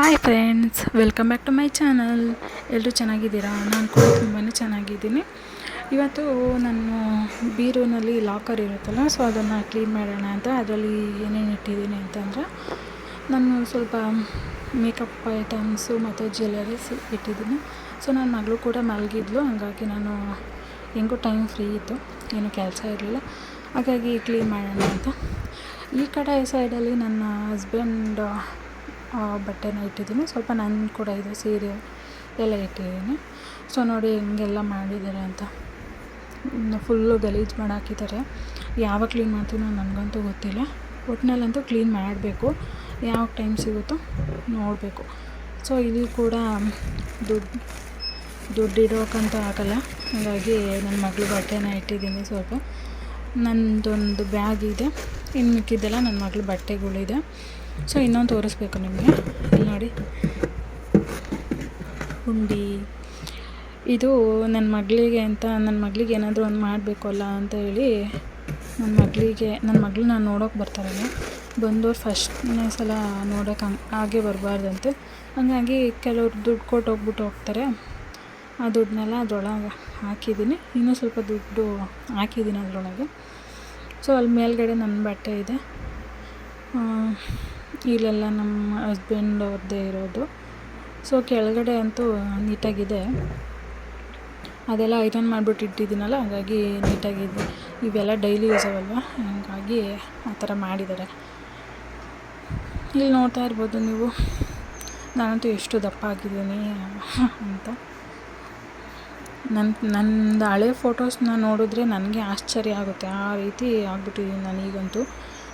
Hi friends welcome back to my channel ಎಲ್ಲರೂ ಚೆನ್ನಾಗಿದ್ದೀರಾ? ನಾನು ಕೂಡ ತುಂಬಾ ಚೆನ್ನಾಗಿದ್ದೀನಿ. ಇವತ್ತು ನನ್ನ ಬೀರೂನಲ್ಲಿ ಲಾಕರ್ ಇರುತ್ತಲ್ಲ ಸೊ ಅದನ್ನು ಕ್ಲೀನ್ ಮಾಡೋಣ ಅಂತ. ಅದರಲ್ಲಿ ಏನೇನು ಇಟ್ಟಿದ್ದೀನಿ ಅಂತಂದರೆ, ನಾನು ಸ್ವಲ್ಪ ಮೇಕಪ್ ಐಟಮ್ಸು ಮತ್ತು ಜ್ಯುವೆಲರೀಸ್ ಇಟ್ಟಿದ್ದೀನಿ. ಸೊ ನನ್ನ ಮಗಳು ಕೂಡ ಮಲಗಿದ್ಲು, ಹಾಗಾಗಿ ನಾನು ಹೆಂಗೂ ಟೈಮ್ ಫ್ರೀ ಇತ್ತು, ಏನು ಕೆಲಸ ಇರಲಿಲ್ಲ. ಹಾಗಾಗಿ ಕ್ಲೀನ್ ಮಾಡೋಣ ಅಂತ. ಈ ಕಡೆ ಸೈಡಲ್ಲಿ ನನ್ನ ಹಸ್ಬೆಂಡ್ ಬಟ್ಟೆನ ಇಟ್ಟಿದ್ದೀನಿ. ಸ್ವಲ್ಪ ನನ್ನ ಕೂಡ ಇದು ಸೀರೆ ಎಲ್ಲ ಇಟ್ಟಿದ್ದೀನಿ. ಸೊ ನೋಡಿ ಹೆಂಗೆಲ್ಲ ಮಾಡಿದ್ದಾರೆ ಅಂತ. ಫುಲ್ಲು ಗಲೀಜು ಮಾಡಾಕಿದ್ದಾರೆ ಯಾವಾಗ ಕ್ಲೀನ್ ಮಾಡ್ತೀನೋ ನನಗಂತೂ ಗೊತ್ತಿಲ್ಲ. ಒಟ್ಟಿನಲ್ಲಂತೂ ಕ್ಲೀನ್ ಮಾಡಬೇಕು. ಯಾವ ಟೈಮ್ ಸಿಗುತ್ತೋ ನೋಡಬೇಕು. ಸೊ ಇಲ್ಲಿ ಕೂಡ ದುಡ್ಡು ದುಡ್ಡು ಇಡೋಕ್ಕಂತೂ ಆಗಲ್ಲ. ಹಾಗಾಗಿ ನನ್ನ ಮಗಳು ಬಟ್ಟೆನ ಇಟ್ಟಿದ್ದೀನಿ ಸ್ವಲ್ಪ. ನನ್ನದೊಂದು ಬ್ಯಾಗ್ ಇದೆ. ಇನ್ನು ಮಿಕ್ಕಿದ್ದೆಲ್ಲ ನನ್ನ ಮಗಳ ಬಟ್ಟೆಗಳಿದೆ. ಸೊ ಇನ್ನೊಂದು ತೋರಿಸ್ಬೇಕು ನಿಮಗೆ. ನೋಡಿ. ಹುಂಡಿ ಇದು ನನ್ನ ಮಗಳಿಗೆ ಅಂತ ನನ್ನ ಮಗಳಿಗೆ ಏನಾದರೂ ಒಂದು ಮಾಡಬೇಕು ಅಲ್ಲ ಅಂತ ಹೇಳಿ ನನ್ನ ಮಗಳಿಗೆ ನನ್ನ ಮಗಳನ್ನ ನೋಡೋಕೆ ಬರ್ತಾರಲ್ಲ ಬಂದವ್ರು ಫಸ್ಟ್ನೇ ಸಲ ನೋಡೋಕೆ ಹಂಗೆ, ಹಾಗೆ ಬರಬಾರ್ದಂತೆ. ಹಾಗಾಗಿ ಕೆಲವ್ರು ದುಡ್ಡು ಕೊಟ್ಟು ಹೋಗ್ಬಿಟ್ಟು ಹೋಗ್ತಾರೆ. ಆ ದುಡ್ಡನ್ನೆಲ್ಲ ಅದರೊಳಗೆ ಹಾಕಿದ್ದೀನಿ. ಇನ್ನೂ ಸ್ವಲ್ಪ ದುಡ್ಡು ಹಾಕಿದ್ದೀನಿ ಅದರೊಳಗೆ. ಸೊ ಅಲ್ಲಿ ಮೇಲ್ಗಡೆ ನನ್ನ ಬಟ್ಟೆ ಇದೆ. ಇಲ್ಲೆಲ್ಲ ನಮ್ಮ ಹಸ್ಬೆಂಡ್ ಅವ್ರದ್ದೇ ಇರೋದು. ಸೊ ಕೆಳಗಡೆ ಅಂತೂ ನೀಟಾಗಿದೆ. ಅದೆಲ್ಲ ಐರನ್ ಮಾಡಿಬಿಟ್ಟು ಇಟ್ಟಿದ್ದೀನಲ್ಲ, ಹಾಗಾಗಿ ನೀಟಾಗಿದೆ. ಇವೆಲ್ಲ ಡೈಲಿ ಯೂಸ್ ಅವಲ್ವ? ಹಾಗಾಗಿ ಆ ಥರ ಮಾಡಿದ್ದಾರೆ. ಇಲ್ಲಿ ನೋಡ್ತಾ ಇರ್ಬೋದು ನೀವು. ನಾನಂತೂ ಎಷ್ಟು ದಪ್ಪ ಆಗಿದ್ದೀನಿ ಅಂತ. ನನ್ನ ನಂದು ಹಳೆ ಫೋಟೋಸ್ನ ನೋಡಿದ್ರೆ ನನಗೆ ಆಶ್ಚರ್ಯ ಆಗುತ್ತೆ. ಆ ರೀತಿ ಆಗ್ಬಿಟ್ಟಿದ್ದೀನಿ ನನಗಂತೂ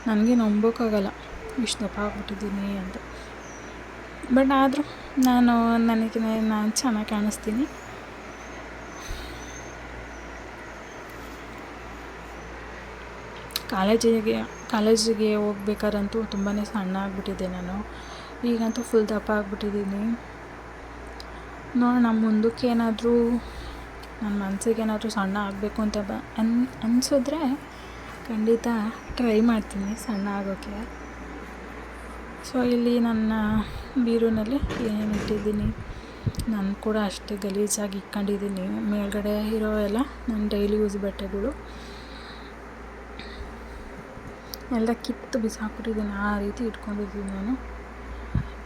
ನನಗೆ ನಂಬೋಕ್ಕಾಗಲ್ಲ ಇಷ್ಟು ದಪ್ಪ ಆಗ್ಬಿಟ್ಟಿದ್ದೀನಿ ಅಂತ. ಬಟ್ ಆದರೂ ನಾನು, ನನಗೆ, ನಾನು ಚೆನ್ನಾಗಿ ಕಾಣಿಸ್ತೀನಿ. ಕಾಲೇಜಿಗೆ ಕಾಲೇಜಿಗೆ ಹೋಗ್ಬೇಕಾದ್ರಂತೂ ತುಂಬಾ ಸಣ್ಣ ಆಗಿಬಿಟ್ಟಿದ್ದೆ ನಾನು. ಈಗಂತೂ ಫುಲ್ ದಪ್ಪ ಆಗಿಬಿಟ್ಟಿದ್ದೀನಿ ನೋಡೋಣ, ಮುಂದಕ್ಕೆ ಏನಾದರೂ ನನ್ನ ಮನಸ್ಸಿಗೆ ಏನಾದರೂ ಸಣ್ಣ ಆಗಬೇಕು ಅಂತ ಬ ಅನ್, ಅನಿಸಿದ್ರೆ ಖಂಡಿತ ಟ್ರೈ ಮಾಡ್ತೀನಿ ಸಣ್ಣ ಆಗೋಕ್ಕೆ ಸೊ ಇಲ್ಲಿ ನನ್ನ ಬೀರೂನಲ್ಲಿ ಏನೇನು ಇಟ್ಟಿದ್ದೀನಿ, ನಾನು ಕೂಡ ಅಷ್ಟೇ ಗಲೀಜಾಗಿ ಇಟ್ಕೊಂಡಿದ್ದೀನಿ. ಮೇಲ್ಗಡೆ ಇರೋ ಎಲ್ಲ ನನ್ನ ಡೈಲಿ ಯೂಸ್ ಬಟ್ಟೆಗಳು. ಎಲ್ಲ ಕಿತ್ತು ಬಿಸಾಕ್ಬಿಟ್ಟಿದ್ದೀನಿ, ಆ ರೀತಿ ಇಟ್ಕೊಂಡಿದ್ದೀನಿ ನಾನು.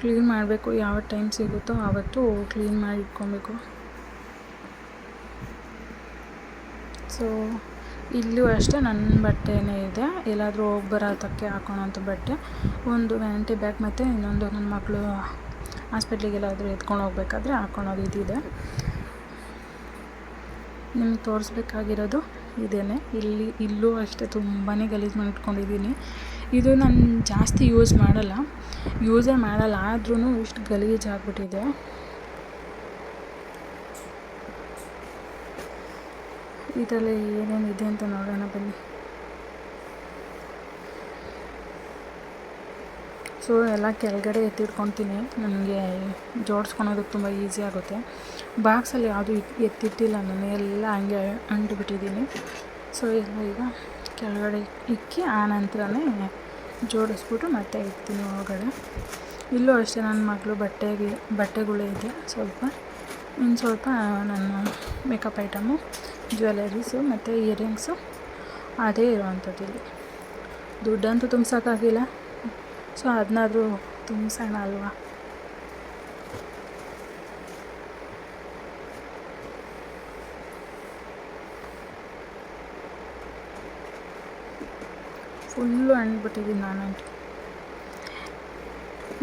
ಕ್ಲೀನ್ ಮಾಡಬೇಕು, ಯಾವ ಟೈಮ್ ಸಿಗುತ್ತೋ ಆವತ್ತು ಕ್ಲೀನ್ ಮಾಡಿ ಇಟ್ಕೊಬೇಕು. ಸೊ, ಇಲ್ಲೂ ಅಷ್ಟೇ ನನ್ನ ಬಟ್ಟೆನೇ ಇದೆ. ಎಲ್ಲಾದರೂ ಹೋಗಿ ಬರೋದಕ್ಕೆ ಹಾಕೊಳೋಂಥ ಬಟ್ಟೆ. ಒಂದು ವ್ಯಾನಿಟಿ ಬ್ಯಾಗ್ ಮತ್ತು ಇನ್ನೊಂದು ನನ್ನ ಮಕ್ಕಳು ಹಾಸ್ಪಿಟ್ಲಿಗೆಲ್ಲಾದರೂ ಎತ್ಕೊಂಡು ಹೋಗ್ಬೇಕಾದ್ರೆ ಹಾಕೊಳೋದು ಇದಿದೆ. ನಿಮ್ಗೆ ತೋರಿಸ್ಬೇಕಾಗಿರೋದು ಇದೇನೆ. ಇಲ್ಲಿ, ಇಲ್ಲೂ ಅಷ್ಟೇ ತುಂಬಾ ಗಲೀಜು ಮಾಡಿಟ್ಕೊಂಡಿದ್ದೀನಿ ಇದು ನಾನು ಜಾಸ್ತಿ ಯೂಸ್ ಮಾಡಲ್ಲ. ಯೂಸೇ ಮಾಡಲ್ಲ ಆದ್ರೂ ಇಷ್ಟು ಗಲೀಜು ಇದರಲ್ಲಿ ಏನೇನಿದೆ ಅಂತ ನೋಡೋಣ ಬನ್ನಿ. ಸೊ ಎಲ್ಲ ಕೆಳಗಡೆ ಎತ್ತಿಟ್ಕೊತೀನಿ. ನನಗೆ ಜೋಡಿಸ್ಕೊಳೋದಕ್ಕೆ ತುಂಬ ಈಸಿ ಆಗುತ್ತೆ. ಬಾಕ್ಸಲ್ಲಿ ಯಾವುದೂ ಎತ್ತಿಟ್ಟಿಲ್ಲ ನಾನು. ಎಲ್ಲ ಹಂಗೆ ಅಂಟುಬಿಟ್ಟಿದ್ದೀನಿ. ಸೊ ಎಲ್ಲ ಈಗ ಕೆಳಗಡೆ ಇಕ್ಕಿ, ಆ ನಂತರನೇ ಜೋಡಿಸ್ಬಿಟ್ಟು ಮತ್ತೆ ಇಡ್ತೀನಿ ಒಳಗಡೆ. ಇಲ್ಲೂ ಅಷ್ಟೇ ನನ್ನ ಮಗಳು ಬಟ್ಟೆಗೆ ಬಟ್ಟೆಗಳೇ ಇದೆ. ಸ್ವಲ್ಪ ಇನ್ನು ಸ್ವಲ್ಪ ನನ್ನ ಮೇಕಪ್ ಐಟಮು ಜ್ಯುವೆಲರೀಸು ಮತ್ತು ಇಯರಿಂಗ್ಸು ಅದೇ ಇರುವಂಥದ್ದು ಇಲ್ಲಿ. ದುಡ್ಡಂತೂ ತುಂಬಿಸೋಕ್ಕಾಗಿಲ್ಲ. ಸೊ ಅದನ್ನಾದರೂ ತುಂಬಿಸೋಣ ಅಲ್ವಾ? ಫುಲ್ಲು ಅಂದ್ಬಿಟ್ಟಿದ್ದೀನಿ ನಾನಂತೂ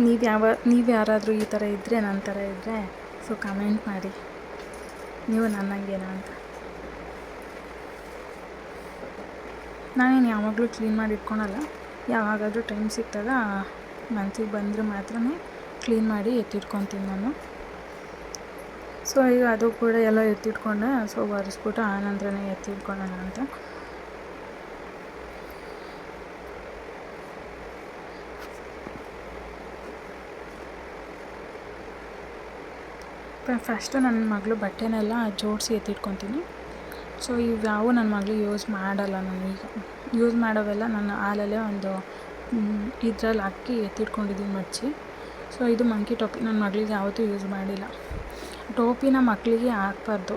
ನೀವು ಯಾವ, ನೀವು ಯಾರಾದರೂ ಈ ಥರ ಇದ್ದರೆ ನನ್ನ ಥರ ಇದ್ದರೆ ಸೊ ಕಮೆಂಟ್ ಮಾಡಿ. ನೀವು ನನ್ನಂಗೇನಾ ಅಂತ. ನಾನೇನು ಯಾವಾಗಲೂ ಕ್ಲೀನ್ ಮಾಡಿ ಇಟ್ಕೊಳಲ್ಲ. ಯಾವಾಗಾದರೂ ಟೈಮ್ ಸಿಕ್ಕಿದಾಗ ಮನ್ಸಿಗೆ ಬಂದರೆ ಮಾತ್ರ ಕ್ಲೀನ್ ಮಾಡಿ ಎತ್ತಿಟ್ಕೊತೀನಿ ನಾನು. ಸೊ ಈಗ ಅದು ಕೂಡ ಎಲ್ಲ ಎತ್ತಿಟ್ಕೊಂಡೆ. ಸೊ ಒರೆಸ್ಬಿಟ್ಟು ಆನಂತರನೇ ಎತ್ತಿಟ್ಕೊಳ್ಳೋಣ ಅಂತ. ಫಸ್ಟು ನನ್ನ ಮಗಳು ಬಟ್ಟೆನೆಲ್ಲ ಜೋಡಿಸಿ ಎತ್ತಿಟ್ಕೊತೀನಿ. ಸೊ ಇವ್ಯಾವು ನನ್ನ ಮಗಳು ಯೂಸ್ ಮಾಡಲ್ಲ ನಾನೀಗ ಯೂಸ್ ಮಾಡೋವೆಲ್ಲ ನಾನು ಹಾಲಲ್ಲೇ ಒಂದು ಇದ್ರಲ್ಲಿ ಹಾಕಿ ಎತ್ತಿಟ್ಕೊಂಡಿದ್ದೀನಿ ಮಚ್ಚಿ. ಸೊ ಇದು ಮಂಕಿ ಟೋಪಿ ನನ್ನ ಮಗಳಿಗೆ ಯಾವತ್ತೂ ಯೂಸ್ ಮಾಡಿಲ್ಲ. ಟೋಪಿನ ಮಕ್ಕಳಿಗೆ ಹಾಕ್ಬಾರ್ದು.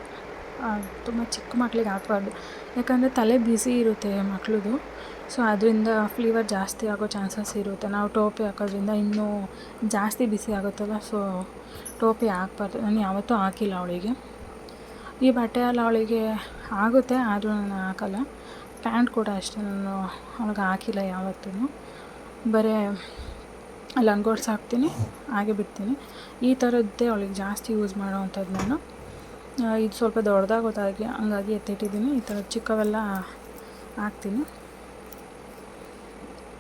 ತುಂಬ ಚಿಕ್ಕ ಮಕ್ಕಳಿಗೆ ಹಾಕ್ಬಾರ್ದು. ಯಾಕಂದರೆ ತಲೆ ಬಿಸಿ ಇರುತ್ತೆ ಮಕ್ಕಳದು ಸೊ ಅದರಿಂದ ಫ್ಲೀವರ್ ಜಾಸ್ತಿ ಆಗೋ ಚಾನ್ಸಸ್ ಇರುತ್ತೆ. ನಾವು ಟೋಪಿ ಹಾಕೋದ್ರಿಂದ ಇನ್ನೂ ಜಾಸ್ತಿ ಬಿಸಿ ಆಗುತ್ತಲ್ಲ ಸೊ ಟೋಪಿ ಹಾಕ್ಬಾರ್ದು. ನಾನು ಯಾವತ್ತೂ ಹಾಕಿಲ್ಲ ಅವಳಿಗೆ. ಈ ಬಟ್ಟೆ ಅವಳಿಗೆ ಆಗುತ್ತೆ, ಆದರೂ ನಾನು ಹಾಕಲ್ಲ. ಪ್ಯಾಂಟ್ ಕೂಡ ಅಷ್ಟೇ, ನಾನು ಅವಳಿಗೆ ಹಾಕಿಲ್ಲ ಯಾವತ್ತೂ ಬರೀ ಲಂಗೋಟ್ಸ್ ಹಾಕ್ತೀನಿ, ಹಾಗೆ ಬಿಡ್ತೀನಿ. ಈ ಥರದ್ದೇ ಅವಳಿಗೆ ಜಾಸ್ತಿ ಯೂಸ್ ಮಾಡೋವಂಥದ್ದು ನಾನು. ಇದು ಸ್ವಲ್ಪ ದೊಡ್ಡದಾಗೋದಾಗಿ ಹಂಗಾಗಿ ಎತ್ತಿಟ್ಟಿದ್ದೀನಿ. ಈ ಥರ ಚಿಕ್ಕವೆಲ್ಲ ಹಾಕ್ತೀನಿ.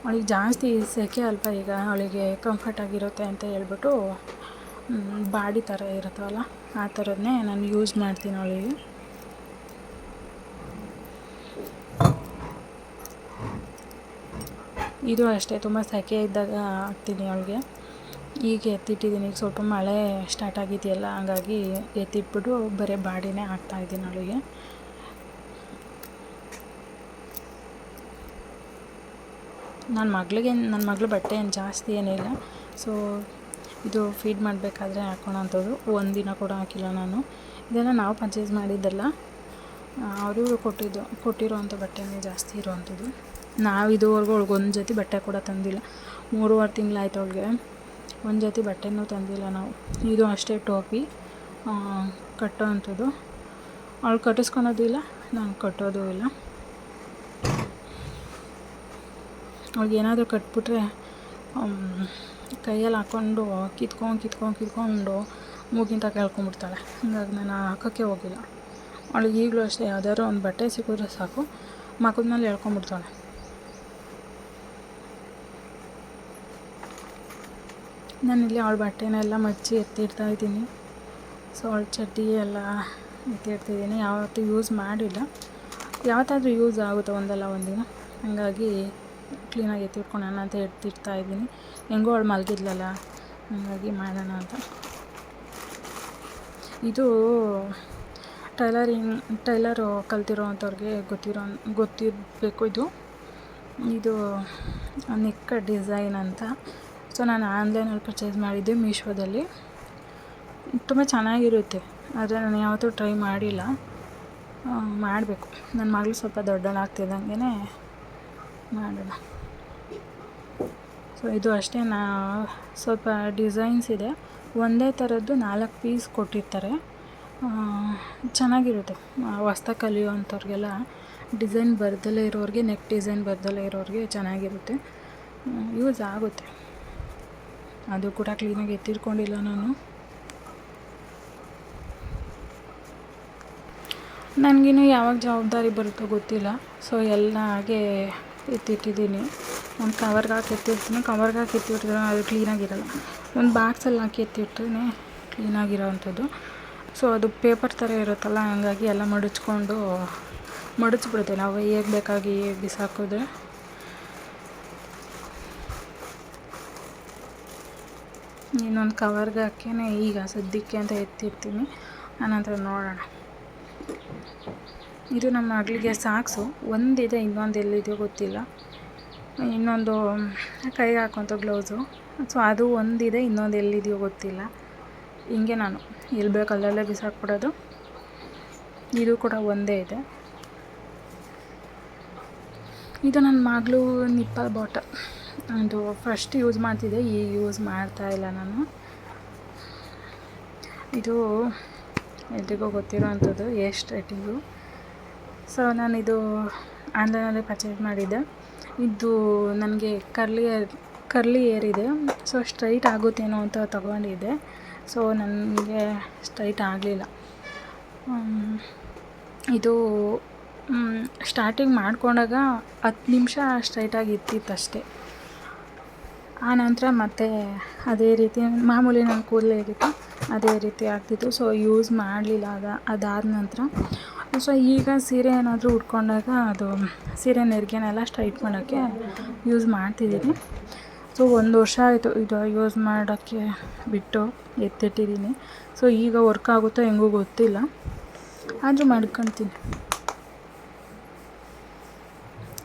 ಅವಳಿಗೆ ಜಾಸ್ತಿ ಸೆಕೆ ಅಲ್ಪ ಈಗ ಅವಳಿಗೆ ಕಂಫರ್ಟ್ ಆಗಿರುತ್ತೆ ಅಂತ ಹೇಳ್ಬಿಟ್ಟು ಬಾಡಿ ಥರ ಇರುತ್ತವಲ್ಲ ಆ ಥರದನ್ನೇ ನಾನು ಯೂಸ್ ಮಾಡ್ತೀನಿ ಅವಳಿಗೆ. ಇದು ಅಷ್ಟೇ, ತುಂಬ ಸೆಕೆ ಇದ್ದಾಗ ಹಾಕ್ತೀನಿ ಅವಳಿಗೆ. ಈಗ ಎತ್ತಿಟ್ಟಿದ್ದೀನಿ, ಈಗ ಸ್ವಲ್ಪ ಮಳೆ ಸ್ಟಾರ್ಟ್ ಆಗಿದೆಯಲ್ಲ, ಹಂಗಾಗಿ ಎತ್ತಿಟ್ಬಿಟ್ಟು ಬರೀ ಬಾಡಿನೇ ಹಾಕ್ತಾಯಿದ್ದೀನಿ ಅವಳಿಗೆ. ನನ್ನ ಮಗಳಿಗೆ ನನ್ನ ಮಗಳು ಬಟ್ಟೆ ಏನು ಜಾಸ್ತಿ ಏನಿಲ್ಲ. ಸೊ ಇದು ಫೀಡ್ ಮಾಡಬೇಕಾದ್ರೆ ಹಾಕೊಳೋಂಥದ್ದು ಒಂದಿನ ಕೂಡ ಹಾಕಿಲ್ಲ ನಾನು. ಇದೆಲ್ಲ ನಾವು ಪರ್ಚೇಸ್ ಮಾಡಿದ್ದಲ್ಲ ಅವರು ಕೊಟ್ಟಿದ್ದು, ಕೊಟ್ಟಿರೋವಂಥ ಬಟ್ಟೆನೇ ಜಾಸ್ತಿ ಇರೋವಂಥದ್ದು. ನಾವು ಇದುವರೆಗೂ ಅವ್ಳಿಗೆ ಒಂದು ಜೊತೆ ಬಟ್ಟೆ ಕೂಡ ತಂದಿಲ್ಲ. ಮೂರುವರೆ ತಿಂಗಳಾಯ್ತು ಅವಳಿಗೆ. ಒಂದು ಜೊತೆ ಬಟ್ಟೆನೂ ತಂದಿಲ್ಲ ನಾವು. ಇದು ಅಷ್ಟೇ ಟೋಪಿ ಕಟ್ಟೋ ಅಂಥದ್ದು ಅವಳು ಕಟ್ಟಿಸ್ಕೊಳೋದು ಇಲ್ಲ ನಾನು ಕಟ್ಟೋದು ಇಲ್ಲ. ಅವ್ಳಿಗೆ ಏನಾದರೂ ಕಟ್ಬಿಟ್ರೆ ಕೈಯಲ್ಲಿ ಹಾಕ್ಕೊಂಡು ಕಿತ್ಕೊಂಡು ಕಿತ್ಕೊಂಡು ಕಿತ್ಕೊಂಡು ಮೂಗಿಂತ ಕೇಳ್ಕೊಂಬಿಡ್ತಾಳೆ. ಹಂಗಾಗಿ ನಾನು ಹಾಕೋಕ್ಕೆ ಹೋಗಿಲ್ಲ. ಅವಳಿಗೆ ಈಗಲೂ ಅಷ್ಟೇ ಯಾವ್ದಾದ್ರು ಒಂದು ಬಟ್ಟೆ ಸಿಕ್ಕಿದ್ರೆ ಸಾಕು. ಮಕ್ಕದ ಮೇಲೆ ಹೇಳ್ಕೊಂಬಿಡ್ತಾಳೆ ನಾನಿಲ್ಲಿ ಅವಳ ಬಟ್ಟೆನೆಲ್ಲ ಮಚ್ಚಿ ಎತ್ತಿಡ್ತಾ ಇದ್ದೀನಿ. ಸೊ ಅವಳ ಚಡ್ಡಿ ಎಲ್ಲ ಎತ್ತಿಡ್ತಿದ್ದೀನಿ ಯಾವತ್ತೂ ಯೂಸ್ ಮಾಡಿಲ್ಲ. ಯಾವತ್ತಾದರೂ ಯೂಸ್ ಆಗುತ್ತೆ ಒಂದಲ್ಲ ಒಂದಿನ. ಹಾಗಾಗಿ ಕ್ಲೀನಾಗಿ ಎತ್ತಿಟ್ಕೊಳ್ಳೋಣ ಅಂತ ಎತ್ತಿಡ್ತಾ ಇದ್ದೀನಿ. ಹೆಂಗೋ ಅವಳು ಮಲಗಿದ್ಲಲ್ಲ, ಹಾಗಾಗಿ ಮಾಡೋಣ ಅಂತ. ಇದು ಟೈಲರಿಂಗ್, ಟೈಲರು ಕಲ್ತಿರೋ ಅಂಥವ್ರಿಗೆ ಗೊತ್ತಿರೋ, ಗೊತ್ತಿರಬೇಕು ಇದು. ಇದು ನೆಕ್ ಡಿಸೈನ್ ಅಂತ. ಸೊ ನಾನು ಆನ್ಲೈನಲ್ಲಿ ಪರ್ಚೇಸ್ ಮಾಡಿದ್ದೆ ಮೀಶೋದಲ್ಲಿ. ತುಂಬ ಚೆನ್ನಾಗಿರುತ್ತೆ. ಆದರೆ ನಾನು ಯಾವತ್ತೂ ಟ್ರೈ ಮಾಡಿಲ್ಲ. ಮಾಡಬೇಕು. ನನ್ನ ಮಗಳು ಸ್ವಲ್ಪ ದೊಡ್ಡಳಾಗ್ತಿದ್ದಂಗೆ ಮಾಡೋಣ. ಸೊ ಇದು ಅಷ್ಟೇ, ನಾ ಸ್ವಲ್ಪ ಡಿಸೈನ್ಸ್ ಇದೆ. ಒಂದೇ ಥರದ್ದು ನಾಲ್ಕು ಪೀಸ್ ಕೊಟ್ಟಿರ್ತಾರೆ. ಚೆನ್ನಾಗಿರುತ್ತೆ. ಹೊಸ್ದಾಗಿ ಕಲಿಯುವಂಥವ್ರಿಗೆಲ್ಲ ಡಿಸೈನ್ ಬರ್ದಲೇ ಇರೋರಿಗೆ, ನೆಕ್ ಡಿಸೈನ್ ಬರ್ದಲೇ ಇರೋರಿಗೆ ಚೆನ್ನಾಗಿರುತ್ತೆ. ಯೂಸ್ ಆಗುತ್ತೆ. ಅದು ಕೂಡ ಕ್ಲೀನಾಗಿ ಎತ್ತಿಟ್ಕೊಂಡಿಲ್ಲ ನಾನು. ನನಗಿನ್ನೂ ಯಾವಾಗ ಜವಾಬ್ದಾರಿ ಬರುತ್ತೋ ಗೊತ್ತಿಲ್ಲ. ಸೊ ಎಲ್ಲ ಹಾಗೆ ಎತ್ತಿಟ್ಟಿದ್ದೀನಿ. ಒಂದು ಕವರ್ಗೆ ಹಾಕಿ ಎತ್ತಿರ್ತೀನಿ ಕವರ್ಗೆ ಹಾಕಿ ಎತ್ತಿಟ್ಟಿದ್ರೆ ಅದು ಕ್ಲೀನಾಗಿರಲ್ಲ ಒಂದು ಬಾಕ್ಸಲ್ಲಿ ಹಾಕಿ ಎತ್ತಿಟ್ರೆ ಕ್ಲೀನಾಗಿರೋ ಅಂಥದ್ದು. ಸೊ ಅದು ಪೇಪರ್ ಥರ ಇರುತ್ತಲ್ಲ, ಹಂಗಾಗಿ ಎಲ್ಲ ಮಡಚ್ಕೊಂಡು ಮಡಚ್ಬಿಡುತ್ತೆ. ನಾವು ಹೇಗೆ ಬೇಕಾಗಿ ಬಿಸಾಕಿದ್ರೆ ಇನ್ನೊಂದು ಕವರ್ಗೆ ಹಾಕೇನೆ ಈಗ ಸದ್ಯಕ್ಕೆ ಅಂತ ಎತ್ತಿರ್ತೀನಿ. ಆನಂತರ ನೋಡೋಣ. ಇದು ನಮ್ಮ ಮಗಳಿಗೆ ಸಾಕ್ಸು. ಒಂದಿದೆ, ಇನ್ನೊಂದು ಎಲ್ಲಿದೆಯೋ ಗೊತ್ತಿಲ್ಲ. ಇನ್ನೊಂದು ಕೈಗೆ ಹಾಕೋಂಥ ಗ್ಲೌಸು ಸೊ ಅದು ಒಂದಿದೆ, ಇನ್ನೊಂದು ಎಲ್ಲಿದೆಯೋ ಗೊತ್ತಿಲ್ಲ. ಹಿಂಗೆ ನಾನು ಎಲ್ಲಿ ಬೇಕು ಅಲ್ಲಲ್ಲೇ ಬಿಸಾಕ್ಬಿಡೋದು. ಇದು ಕೂಡ ಒಂದೇ ಇದೆ. ಇದು ನನ್ನ ಮಗಳು ನಿಪ್ಪಲ್ ಬಾಟಲ್ ಅದು ಫಸ್ಟ್ ಯೂಸ್ ಮಾಡ್ತಿದ್ದೆ ಈಗ ಯೂಸ್ ಮಾಡ್ತಾ ಇಲ್ಲ ನಾನು. ಇದು ಎಲ್ರಿಗೂ ಗೊತ್ತಿರೋ ಅಂಥದ್ದು ಎಷ್ಟು ರೇಟಿಂಗು ಸೊ ನಾನಿದು ಆನ್ಲೈನಲ್ಲಿ ಪರ್ಚೇಸ್ ಮಾಡಿದ್ದೆ. ಇದು ನನಗೆ ಕರ್ಲಿ ಕರ್ಲಿ ಏರ್ ಇದೆ. ಸೊ ಸ್ಟ್ರೈಟ್ ಆಗುತ್ತೇನೋ ಅಂತ ತಗೊಂಡಿದ್ದೆ. ಸೊ ನನಗೆ ಸ್ಟ್ರೈಟ್ ಆಗಲಿಲ್ಲ. ಇದು ಸ್ಟಾರ್ಟಿಂಗ್ ಮಾಡಿಕೊಂಡಾಗ ಹತ್ತು ನಿಮಿಷ ಸ್ಟ್ರೈಟಾಗಿ ಇರ್ತಿತ್ತು ಅಷ್ಟೇ ಆ ನಂತರ ಮತ್ತೆ ಅದೇ ರೀತಿ ಮಾಮೂಲಿ ನನ್ನ ಕೂದಲೇ ಇರುತ್ತೆ ಅದೇ ರೀತಿ ಆಗ್ತಿತ್ತು. ಸೊ ಯೂಸ್ ಮಾಡಲಿಲ್ಲ ಅದ ಅದಾದ ನಂತರ. ಸೊ ಈಗ ಸೀರೆ ಏನಾದರೂ ಉಟ್ಕೊಂಡಾಗ ಅದು ಸೀರೆ ನೆರಿಗೆನೆಲ್ಲ ಸ್ಟ್ರೈಟ್ ಮಾಡೋಕ್ಕೆ ಯೂಸ್ ಮಾಡ್ತಿದ್ದೀನಿ. ಸೊ ಒಂದು ವರ್ಷ ಆಯಿತು ಇದು ಯೂಸ್ ಮಾಡೋಕ್ಕೆ ಬಿಟ್ಟು ಎತ್ತಿಟ್ಟಿದ್ದೀನಿ. ಸೊ ಈಗ ವರ್ಕ್ ಆಗುತ್ತೋ ಹೆಂಗೂ ಗೊತ್ತಿಲ್ಲ. ಆದರೂ ಮಾಡ್ಕೊತೀನಿ.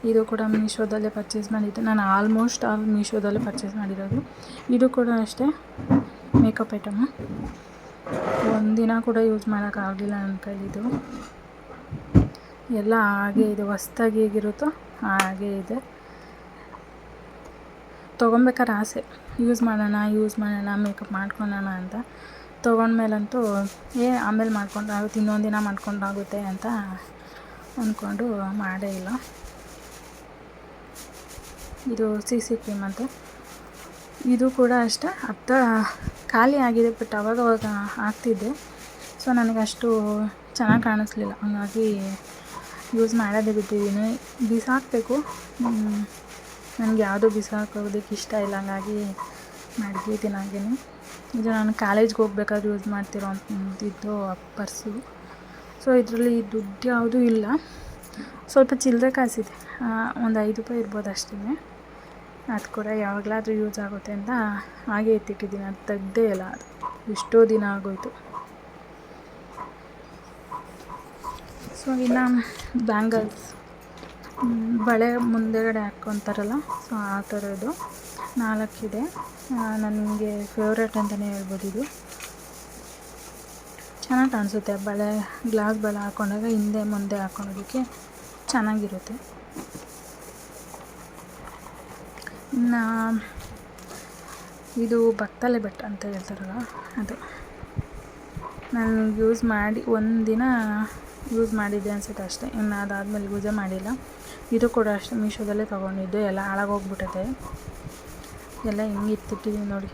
ಇದು ಕೂಡ ಮೀಶೋದಲ್ಲೇ ಪರ್ಚೇಸ್ ಮಾಡಿದ್ದೆ. ನಾನು ಆಲ್ಮೋಸ್ಟ್ ಆಲ್ ಮೀಶೋದಲ್ಲೇ ಪರ್ಚೇಸ್ ಮಾಡಿರೋದು. ಇದು ಕೂಡ ಅಷ್ಟೇ ಮೇಕಪ್ ಐಟಮು ಒಂದಿನ ಕೂಡ ಯೂಸ್ ಮಾಡೋಕ್ಕಾಗಲಿಲ್ಲ ನನ್ನ ಕೈಲಿದು. ಎಲ್ಲ ಹಾಗೆ ಇದೆ. ಹೊಸ್ದಾಗಿ ಹೇಗಿರುತ್ತೋ ಹಾಗೆ ಇದೆ. ತೊಗೊಬೇಕಾದ್ರೆ ಆಸೆ. ಯೂಸ್ ಮಾಡೋಣ ಯೂಸ್ ಮಾಡೋಣ ಮೇಕಪ್ ಮಾಡ್ಕೊಳೋಣ ಅಂತ. ತೊಗೊಂಡ್ಮೇಲಂತೂ, ಏ, ಆಮೇಲೆ ಮಾಡ್ಕೊಂಡಾಗುತ್ತೆ ಇನ್ನೊಂದು ದಿನ ಮಾಡ್ಕೊಂಡಾಗುತ್ತೆ ಅಂತ ಅಂದ್ಕೊಂಡು ಮಾಡೇ ಇಲ್ಲ. ಇದು ಸಿ ಸಿ ಕ್ರೀಮ್ ಅಂತ. ಇದು ಕೂಡ ಅಷ್ಟೇ ಅರ್ಧ ಖಾಲಿ ಆಗಿದೆ, ಬಟ್ ಅವಾಗವಾಗ ಹಾಕ್ತಿದ್ದೆ ಸೊ ನನಗೆ ಅಷ್ಟು ಚೆನ್ನಾಗಿ ಕಾಣಿಸ್ಲಿಲ್ಲ. ಹಂಗಾಗಿ ಯೂಸ್ ಮಾಡೋದೇ ಬಿಟ್ಟಿದ್ದೀನಿ. ಬಿಸಾಕಬೇಕು. ನನಗೆ ಯಾವುದೂ ಬಿಸಾಕೋದಕ್ಕೆ ಇಷ್ಟ ಇಲ್ಲ. ಹಂಗಾಗಿ ಮಡಗಿದ್ದೀನಿ ಹಾಗೆಯೇ ಇದು ನಾನು ಕಾಲೇಜ್ಗೆ ಹೋಗ್ಬೇಕಾದ್ರೆ ಯೂಸ್ ಮಾಡ್ತಿರೋ ಅಂತಿದ್ದು ಪರ್ಸು. ಸೊ ಇದರಲ್ಲಿ ದುಡ್ಡು ಯಾವುದೂ ಇಲ್ಲ. ಸ್ವಲ್ಪ ಚಿಲ್ಲರೆ ಕಾಸಿದೆ. ಒಂದು ಐದು ರೂಪಾಯಿ ಇರ್ಬೋದು ಅಷ್ಟೇ ಅದು ಕೂಡ ಯಾವಾಗಲಾದ್ರೂ ಯೂಸ್ ಆಗುತ್ತೆ ಅಂತ ಹಾಗೆ ಎತ್ತಿಟ್ಟಿದ್ದೀನಿ, ಅದು ತೆಗ್ದೇ ಇಲ್ಲ ಅದು. ಎಷ್ಟೋ ದಿನ ಆಗೋಯಿತು. ಸೊ ಇನ್ನು ಬ್ಯಾಂಗಲ್ಸ್ ಬಳೆ ಮುಂದೆಗಡೆ ಹಾಕ್ಕೊತಾರಲ್ಲ ಸೊ ಆ ಥರದ್ದು ನಾಲ್ಕಿದೆ. ನನಗೆ ಫೇವ್ರೇಟ್ ಅಂತಲೇ ಹೇಳ್ಬೋದು ಇದು. ಚೆನ್ನಾಗಿ ಕಾಣಿಸುತ್ತೆ, ಬಳೆ ಗ್ಲಾಸ್ ಬಳೆ ಹಾಕ್ಕೊಂಡಾಗ ಹಿಂದೆ ಮುಂದೆ ಹಾಕ್ಕೊಳೋದಕ್ಕೆ ಚೆನ್ನಾಗಿರುತ್ತೆ. ಇನ್ನು ಇದು ಬತ್ತಲೆ ಬೆಟ್ಟ ಅಂತ ಹೇಳ್ತಾರಲ್ಲ, ಅದು. ನಾನು ಯೂಸ್ ಮಾಡಿ ಒಂದಿನ ಯೂಸ್ ಮಾಡಿದ್ದೆ ಅನ್ಸುತ್ತೆ ಅಷ್ಟೇ. ಇನ್ನು ಅದಾದಮೇಲೆ ಯೂಸೇ ಮಾಡಿಲ್ಲ. ಇದು ಕೂಡ ಅಷ್ಟೇ, ಮೀಶೋದಲ್ಲೇ ತೊಗೊಂಡಿದ್ದು. ಎಲ್ಲ ಹಾಳಾಗೋಗ್ಬಿಟ್ಟಿದೆ ಎಲ್ಲ ಹಿಂಗೆ ಇತ್ತಿಟ್ಟಿದ್ದೀನಿ ನೋಡಿ.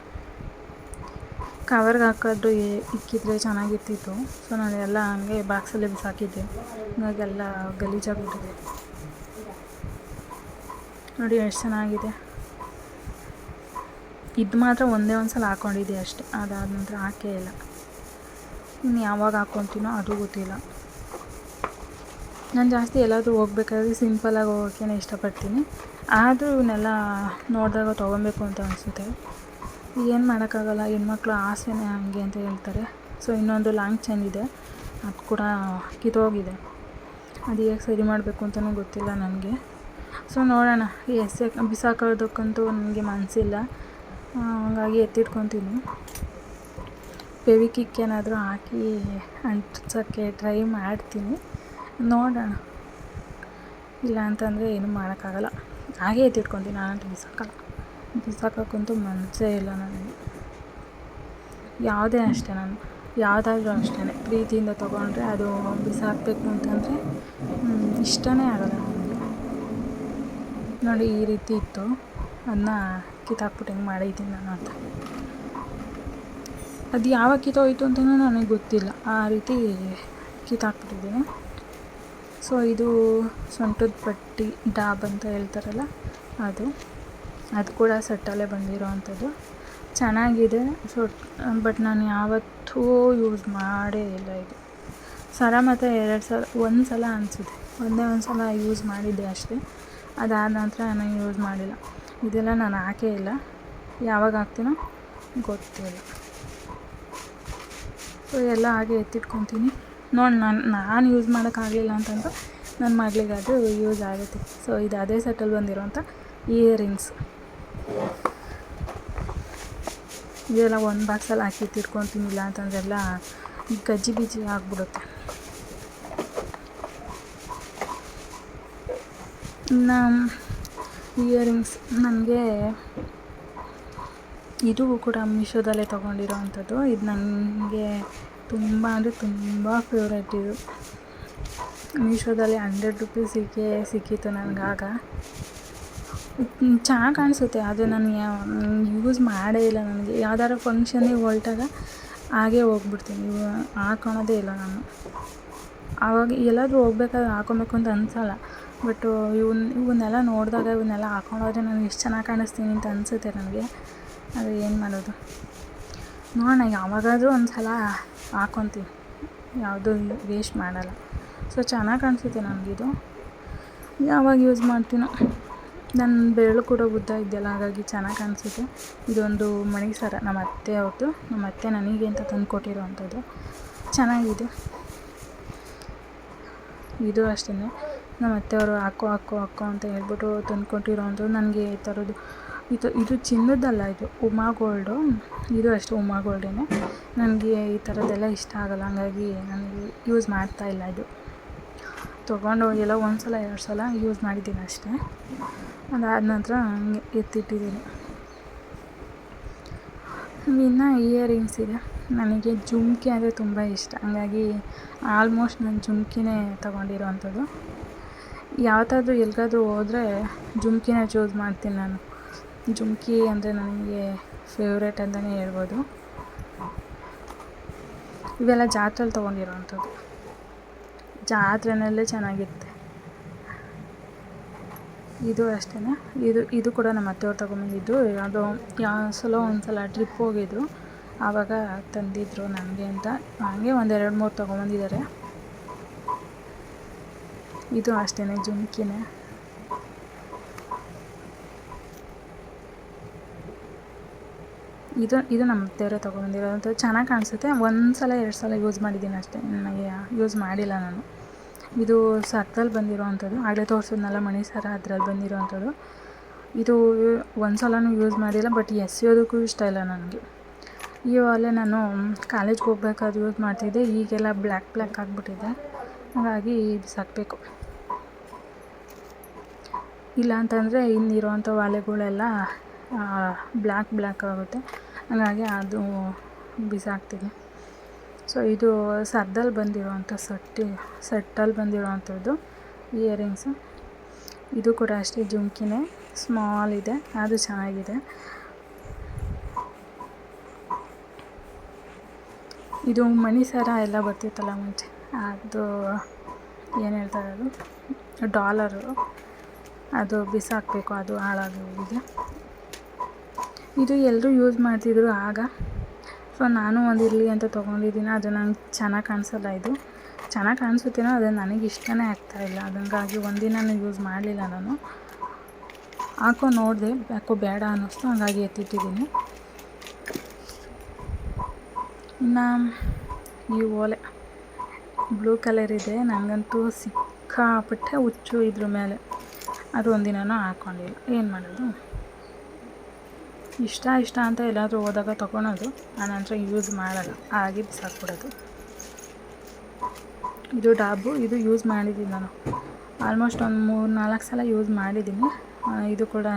ಕವರ್ಗೆ ಹಾಕಿದ್ರು ಇಕ್ಕಿದ್ರೆ ಚೆನ್ನಾಗಿರ್ತಿತ್ತು. ಸೊ ನಾನು ಎಲ್ಲ ಹಂಗೆ ಬಾಕ್ಸಲ್ಲಿ ಬಿಸಾಕಿದ್ದೆ. ಹಾಗಾಗಿ ಎಲ್ಲ ಗಲೀಜಾಗ್ಬಿಟ್ಟಿದೆ ನೋಡಿ, ಎಷ್ಟು ಚೆನ್ನಾಗಿದೆ. ಇದು ಮಾತ್ರ ಒಂದೇ ಒಂದು ಸಲ ಹಾಕ್ಕೊಂಡಿದ್ದೆ ಅಷ್ಟೇ. ಅದಾದ ನಂತರ ಹಾಕೇ ಇಲ್ಲ. ಇನ್ನು ಯಾವಾಗ ಹಾಕ್ಕೊತೀನೋ ಅದು ಗೊತ್ತಿಲ್ಲ. ನಾನು ಜಾಸ್ತಿ ಎಲ್ಲಾದರೂ ಹೋಗ್ಬೇಕಾದ್ರೆ ಸಿಂಪಲಾಗಿ ಹೋಗೋಕ್ಕೇ ಇಷ್ಟಪಡ್ತೀನಿ. ಆದರೂ ಇವನ್ನೆಲ್ಲ ನೋಡಿದಾಗ ತೊಗೊಬೇಕು ಅಂತ ಅನಿಸುತ್ತೆ. ಏನು ಮಾಡೋಕ್ಕಾಗಲ್ಲ, ಹೆಣ್ಮಕ್ಳು ಆಸೆನೇ ಹಂಗೆ ಅಂತ ಹೇಳ್ತಾರೆ. ಸೊ ಇನ್ನೊಂದು ಲಾಂಗ್ ಚೈನ್ ಇದೆ. ಅದು ಕೂಡ ಕಿತ್ತೋಗಿದೆ. ಅದು ಹೇಗೆ ಸರಿ ಮಾಡಬೇಕು ಅಂತಲೂ ಗೊತ್ತಿಲ್ಲ ನನಗೆ. ಸೊ ನೋಡೋಣ. ಎಸ್ ಬಿಸಾಕೋದಕ್ಕಂತೂ ನನಗೆ ಮನಸ್ಸಿಲ್ಲ ಹಂಗಾಗಿ ಎತ್ತಿಟ್ಕೊತೀನಿ. ಪೆವಿಕಿಕ್ ಏನಾದರೂ ಹಾಕಿ ಅಂಟಿಸೋಕ್ಕೆ ಟ್ರೈ ಮಾಡ್ತೀನಿ. ನೋಡೋಣ. ಇಲ್ಲ ಅಂತಂದರೆ ಏನೂ ಮಾಡೋಕ್ಕಾಗಲ್ಲ. ಹಾಗೆ ಎತ್ತಿಟ್ಕೊತೀನಿ. ನಾನಂತೂ ಬಿಸಾಕಲ್ಲ. ಬಿಸಾಕೋಕ್ಕಂತೂ ಮನಸ್ಸೇ ಇಲ್ಲ ನನಗೆ. ಯಾವುದೇ ಅಷ್ಟೇ ನಾನು. ಯಾವುದಾದ್ರೂ ಅಷ್ಟೇ. ಪ್ರೀತಿಯಿಂದ ತೊಗೊಂಡ್ರೆ ಅದು ಬಿಸಾಕಬೇಕು ಅಂತಂದರೆ ಇಷ್ಟನೇ ಆಗಲ್ಲ ನನಗೆ. ನೋಡಿ ಈ ರೀತಿ ಇತ್ತು. ಅದನ್ನ ಕಿತ್ತಾಕ್ಬಿಟ್ಟು ಹೆಂಗೆ ಮಾಡಿದ್ದೀನಿ ನಾನು ಅಂತ ಅದು ಯಾವಾಗ ಕಿತ್ತೋಯ್ತು ಅಂತಲೂ ನನಗೆ ಗೊತ್ತಿಲ್ಲ. ಆ ರೀತಿ ಕಿತ್ತಾಕ್ಬಿಟ್ಟಿದ್ದೀನಿ. ಸೊ, ಇದು ಸೊಂಟದ ಪಟ್ಟಿ ಡಾಬ್ ಅಂತ ಹೇಳ್ತಾರಲ್ಲ ಅದು. ಅದು ಕೂಡ ಸೆಟ್ಟಲ್ಲೇ ಬಂದಿರೋ ಅಂಥದ್ದು ಚೆನ್ನಾಗಿದೆ ಸೊ ಬಟ್ ನಾನು ಯಾವತ್ತೂ ಯೂಸ್ ಮಾಡೇ ಇಲ್ಲ ಇದು. ಸರ ಮತ್ತು ಎರಡು ಸಲ, ಒಂದು ಸಲ ಅನಿಸುತ್ತೆ. ಒಂದೇ ಒಂದು ಸಲ ಯೂಸ್ ಮಾಡಿದ್ದೆ ಅಷ್ಟೇ. ಅದಾದ ನಂತರ ನಾನು ಯೂಸ್ ಮಾಡಿಲ್ಲ. ಇದೆಲ್ಲ ನಾನು ಹಾಕೇ ಇಲ್ಲ. ಯಾವಾಗ ಹಾಕ್ತೀನೋ ಗೊತ್ತಿಲ್ಲ. ಸೊ ಎಲ್ಲ ಹಾಗೆ ಎತ್ತಿಟ್ಕೊತೀನಿ. ನೋಡಿ, ನಾನು ನಾನು ಯೂಸ್ ಮಾಡೋಕ್ಕಾಗಲಿಲ್ಲ ಅಂತಂದ್ರೆ ನನ್ನ ಮಗಳಿಗಾದರೂ ಯೂಸ್ ಆಗುತ್ತೆ. ಸೊ ಇದು ಅದೇ ಸೆಟಲ್ ಬಂದಿರೋಂಥ ಇಯರಿಂಗ್ಸ್ ಇದೆಲ್ಲ ಒಂದು ಬಾಕ್ಸಲ್ಲಿ ಹಾಕಿ ತಿರ್ಕೊತೀನಿ ಇಲ್ಲ ಅಂತಂದರೆಲ್ಲ ಗಜ್ಜಿ ಬಿಜ್ಜಿ ಆಗಿಬಿಡುತ್ತೆ. ಇನ್ನು ಇಯರಿಂಗ್ಸ್ ನನಗೆ ಇದು ಕೂಡ ಮೀಶೋದಲ್ಲೇ ತೊಗೊಂಡಿರೋ ಅಂಥದ್ದು. ಇದು ನನಗೆ ತುಂಬ ಅಂದರೆ ತುಂಬ ಫೇವ್ರೇಟ್ ಇದು. ಮೀಶೋದಲ್ಲಿ ಹಂಡ್ರೆಡ್ ರುಪೀಸಿಗೆ ಸಿಕ್ಕಿತ್ತು ನನಗಾಗ ಚೆನ್ನಾಗಿ ಕಾಣಿಸುತ್ತೆ. ಆದರೆ ನಾನು ಯೂಸ್ ಮಾಡೇ ಇಲ್ಲ ನನಗೆ. ಯಾವ್ದಾದ್ರು ಫಂಕ್ಷನಿಗೆ ಹೊರಟಾಗ ಹಾಗೇ ಹೋಗ್ಬಿಡ್ತೀನಿ. ಹಾಕೊಳೋದೇ ಇಲ್ಲ ನಾನು. ಆವಾಗ ಎಲ್ಲಾದರೂ ಹೋಗ್ಬೇಕಾದ್ರೆ ಹಾಕೊಬೇಕು ಅಂತ ಅನ್ಸಲ್ಲ. ಬಟ್ಟು ಇವನ್ನ ಇವನ್ನೆಲ್ಲ ನೋಡಿದಾಗ ಇವನ್ನೆಲ್ಲ ಹಾಕೊಂಡೋದ್ರೆ ನಾನು ಎಷ್ಟು ಚೆನ್ನಾಗಿ ಕಾಣಿಸ್ತೀನಿ ಅಂತ ಅನಿಸುತ್ತೆ ನನಗೆ. ಅದು ಏನು ಮಾಡೋದು? ನೋಡೋಣ, ಯಾವಾಗಾದರೂ ಒಂದು ಸಲ ಹಾಕೊತೀನಿ. ಯಾವುದೂ ವೇಸ್ಟ್ ಮಾಡಲ್ಲ. ಸೊ ಚೆನ್ನಾಗಿ ಕಾಣಿಸುತ್ತೆ ನನಗಿದು ಯಾವಾಗ ಯೂಸ್ ಮಾಡ್ತೀನೋ. ನನ್ನ ಬೆರಳು ಕೂಡ ಉದ್ದ ಇದೆಯಲ್ಲ, ಹಾಗಾಗಿ ಚೆನ್ನಾಗಿ ಕಾಣಿಸುತ್ತೆ. ಇದೊಂದು ಮಣಿಸಾರ ನಮ್ಮ ಅತ್ತೆ ಅವ್ರದ್ದು ನಮ್ಮ ಅತ್ತೆ ನನಗೆ ಅಂತ ತಂದು ಕೊಟ್ಟಿರೋ ಅಂಥದ್ದು ಚೆನ್ನಾಗಿದೆ. ಇದು ಅಷ್ಟೇ ನಮ್ಮ ಅತ್ತೆಯವರು ಹಾಕೋ ಹಾಕೋ ಹಾಕೋ ಅಂತ ಹೇಳ್ಬಿಟ್ಟು ತಂದ್ಕೊಟ್ಟಿರೋವಂಥದ್ದು ನನಗೆ ಈ ಥರದ್ದು. ಇದು ಇದು ಚಿನ್ನದ್ದಲ್ಲ ಇದು, ಉಮಾ ಗೋಲ್ಡು. ಇದು ಅಷ್ಟೇ, ಉಮಾ ಗೋಲ್ಡೇ ನನಗೆ ಈ ಥರದ್ದೆಲ್ಲ ಇಷ್ಟ ಆಗಲ್ಲ, ಹಂಗಾಗಿ ನನಗೆ ಯೂಸ್ ಮಾಡ್ತಾಯಿಲ್ಲ ಇದು. ತೊಗೊಂಡು ಎಲ್ಲ ಒಂದು ಸಲ ಎರಡು ಸಲ ಯೂಸ್ ಮಾಡಿದ್ದೀನಿ ಅಷ್ಟೇ. ಅದಾದ ನಂತರ ಹಂಗೆ ಎತ್ತಿಟ್ಟಿದ್ದೀನಿ. ಇನ್ನು ಇಯರಿಂಗ್ಸ್ ಇದೆ. ನನಗೆ ಜುಮ್ಕಿ ಅಂದರೆ ತುಂಬ ಇಷ್ಟ. ಹಂಗಾಗಿ ಆಲ್ಮೋಸ್ಟ್ ನಾನು ಜುಮ್ಕಿನೇ ತೊಗೊಂಡಿರೋವಂಥದ್ದು ಯಾವತ್ತಾದರೂ ಎಲ್ಲಿಗಾದ್ರೂ ಹೋದರೆ ಜುಮ್ಕಿನೇ ಚೂಸ್ ಮಾಡ್ತೀನಿ ನಾನು. ಜುಮ್ಕಿ ಅಂದರೆ ನನಗೆ ಫೇವ್ರೇಟ್ ಅಂತಲೇ ಹೇಳ್ಬೋದು. ಇವೆಲ್ಲ ಜಾತ್ರೆಲಿ ತೊಗೊಂಡಿರೋವಂಥದ್ದು ಜಾತ್ರೆನಲ್ಲೇ ಚೆನ್ನಾಗಿರುತ್ತೆ. ಇದು ಅಷ್ಟೇ ಇದು ಇದು ಕೂಡ ನಮ್ಮ ಅತ್ತೆಯವ್ರು ತೊಗೊಂಬಂದಿದ್ದು ಯಾವುದೋ ಯಾವ ಸಲ ಒಂದು ಸಲ ಟ್ರಿಪ್ ಹೋಗಿದ್ರು ಆವಾಗ ತಂದಿದ್ದರು ನನಗೆ ಅಂತ. ಹಾಗೆ ಒಂದು ಎರಡು ಮೂರು ತೊಗೊಂಬಂದಿದ್ದಾರೆ. ಇದು ಅಷ್ಟೇ ಜುಮ್ಕಿನೇ. ಇದು ಇದು ನಮ್ಮ ಅತ್ತೆಯವರೇ ತೊಗೊಂಡಿರೋದಂತ ಚೆನ್ನಾಗಿ ಕಾಣಿಸುತ್ತೆ. ಒಂದು ಸಲ, ಎರಡು ಸಲ ಯೂಸ್ ಮಾಡಿದ್ದೀನಿ ಅಷ್ಟೇ. ನನಗೆ ಯೂಸ್ ಮಾಡಿಲ್ಲ ನಾನು. ಇದು ಸರ್ದಲ್ಲಿ ಬಂದಿರೋವಂಥದ್ದು. ಆಗಲೇ ತೋರಿಸಿದ್ನಲ್ಲ ಮಣಿ ಸರ ಅದ್ರಲ್ಲಿ ಬಂದಿರೋವಂಥದ್ದು. ಇದು ಒಂದು ಸಲನೂ ಯೂಸ್ ಮಾಡಿಲ್ಲ, ಬಟ್ ಎಸೆಯೋದಕ್ಕೂ ಇಷ್ಟ ಇಲ್ಲ ನನಗೆ. ಇವಾಗಲೇ ನಾನು ಕಾಲೇಜ್ಗೆ ಹೋಗ್ಬೇಕಾದ್ರೆ ಯೂಸ್ ಮಾಡ್ತಿದ್ದೆ. ಈಗೆಲ್ಲ ಬ್ಲ್ಯಾಕ್ ಬ್ಲ್ಯಾಕ್ ಆಗಿಬಿಟ್ಟಿದೆ. ಹಾಗಾಗಿ ಬಿಸಾಕಬೇಕು ಇಲ್ಲ ಅಂತಂದರೆ ಇನ್ನಿರೋವಂಥ ಒಲೆಗಳೆಲ್ಲ ಬ್ಲ್ಯಾಕ್ ಬ್ಲ್ಯಾಕ್ ಆಗುತ್ತೆ. ಹಾಗಾಗಿ ಅದು ಬಿಸಾಕ್ತೀನಿ. ಸೊ, ಇದು ಸರ್ದಲ್ಲಿ ಬಂದಿರುವಂಥ ಸೆಟ್ಟಿ ಸೆಟ್ಟಲ್ಲಿ ಬಂದಿರೋವಂಥದ್ದು, ಇಯರಿಂಗ್ಸು. ಇದು ಕೂಡ ಅಷ್ಟೇ ಜುಮ್ಕಿನೇ. ಸ್ಮಾಲ್ ಇದೆ, ಅದು ಚೆನ್ನಾಗಿದೆ. ಇದು ಮಣಿ ಸರ ಎಲ್ಲ ಬರ್ತಿತ್ತಲ್ಲ ಮುಂಚೆ. ಅದು ಏನು ಹೇಳ್ತಾರೆ ಅದು? ಡಾಲರು. ಅದು ಬಿಸಾಕಬೇಕು, ಅದು ಹಾಳಾಗಿ ಹೋಗಿದೆ. ಇದು ಎಲ್ಲರೂ ಯೂಸ್ ಮಾಡ್ತಿದ್ರು ಆಗ. ಸೊ, ನಾನು ಒಂದು ಇರಲಿ ಅಂತ ತೊಗೊಂಡಿದ್ದೀನಿ. ಅದು ನಂಗೆ ಚೆನ್ನಾಗಿ ಕಾಣಿಸಲ್ಲ ಇದು. ಚೆನ್ನಾಗಿ ಕಾಣಿಸುತ್ತೇನೋ, ಅದು ನನಗೆ ಇಷ್ಟನೇ ಆಗ್ತಾಯಿಲ್ಲ ಅದಂಗಾಗಿ ಒಂದಿನನೂ ಯೂಸ್ ಮಾಡಲಿಲ್ಲ ನಾನು. ಹಾಕೋ ನೋಡಿದೆ. ಯಾಕೋ ಬೇಡ ಅನ್ನಿಸ್ತು. ಹಂಗಾಗಿ ಎತ್ತಿಟ್ಟಿದ್ದೀನಿ. ಇನ್ನು ಈ ಓಲೆ. ಬ್ಲೂ ಕಲರ್ ಇದೆ ನನಗಂತೂ ಸಿಕ್ಕಾಪಟ್ಟೆ ಹುಚ್ಚು ಇದ್ರ ಮೇಲೆ. ಅದು ಒಂದಿನೂ ಹಾಕ್ಕೊಂಡಿಲ್ಲ ಏನು ಮಾಡೋದು? ಇಷ್ಟ ಇಷ್ಟ ಅಂತ ಎಲ್ಲಾದರೂ ಹೋದಾಗ ತೊಗೊಳೋದು. ಆನಂತರ ಯೂಸ್ ಮಾಡಲ್ಲ. ಹಾಗೆ ಬಿಸಾಕ್ಬಿಡೋದು. ಇದು ಡಾಬು, ಇದು ಯೂಸ್ ಮಾಡಿದ್ದೀನಿ ನಾನು. ಆಲ್ಮೋಸ್ಟ್ ಒಂದು ಮೂರು ನಾಲ್ಕು ಸಲ ಯೂಸ್ ಮಾಡಿದ್ದೀನಿ. ಇದು ಕೂಡ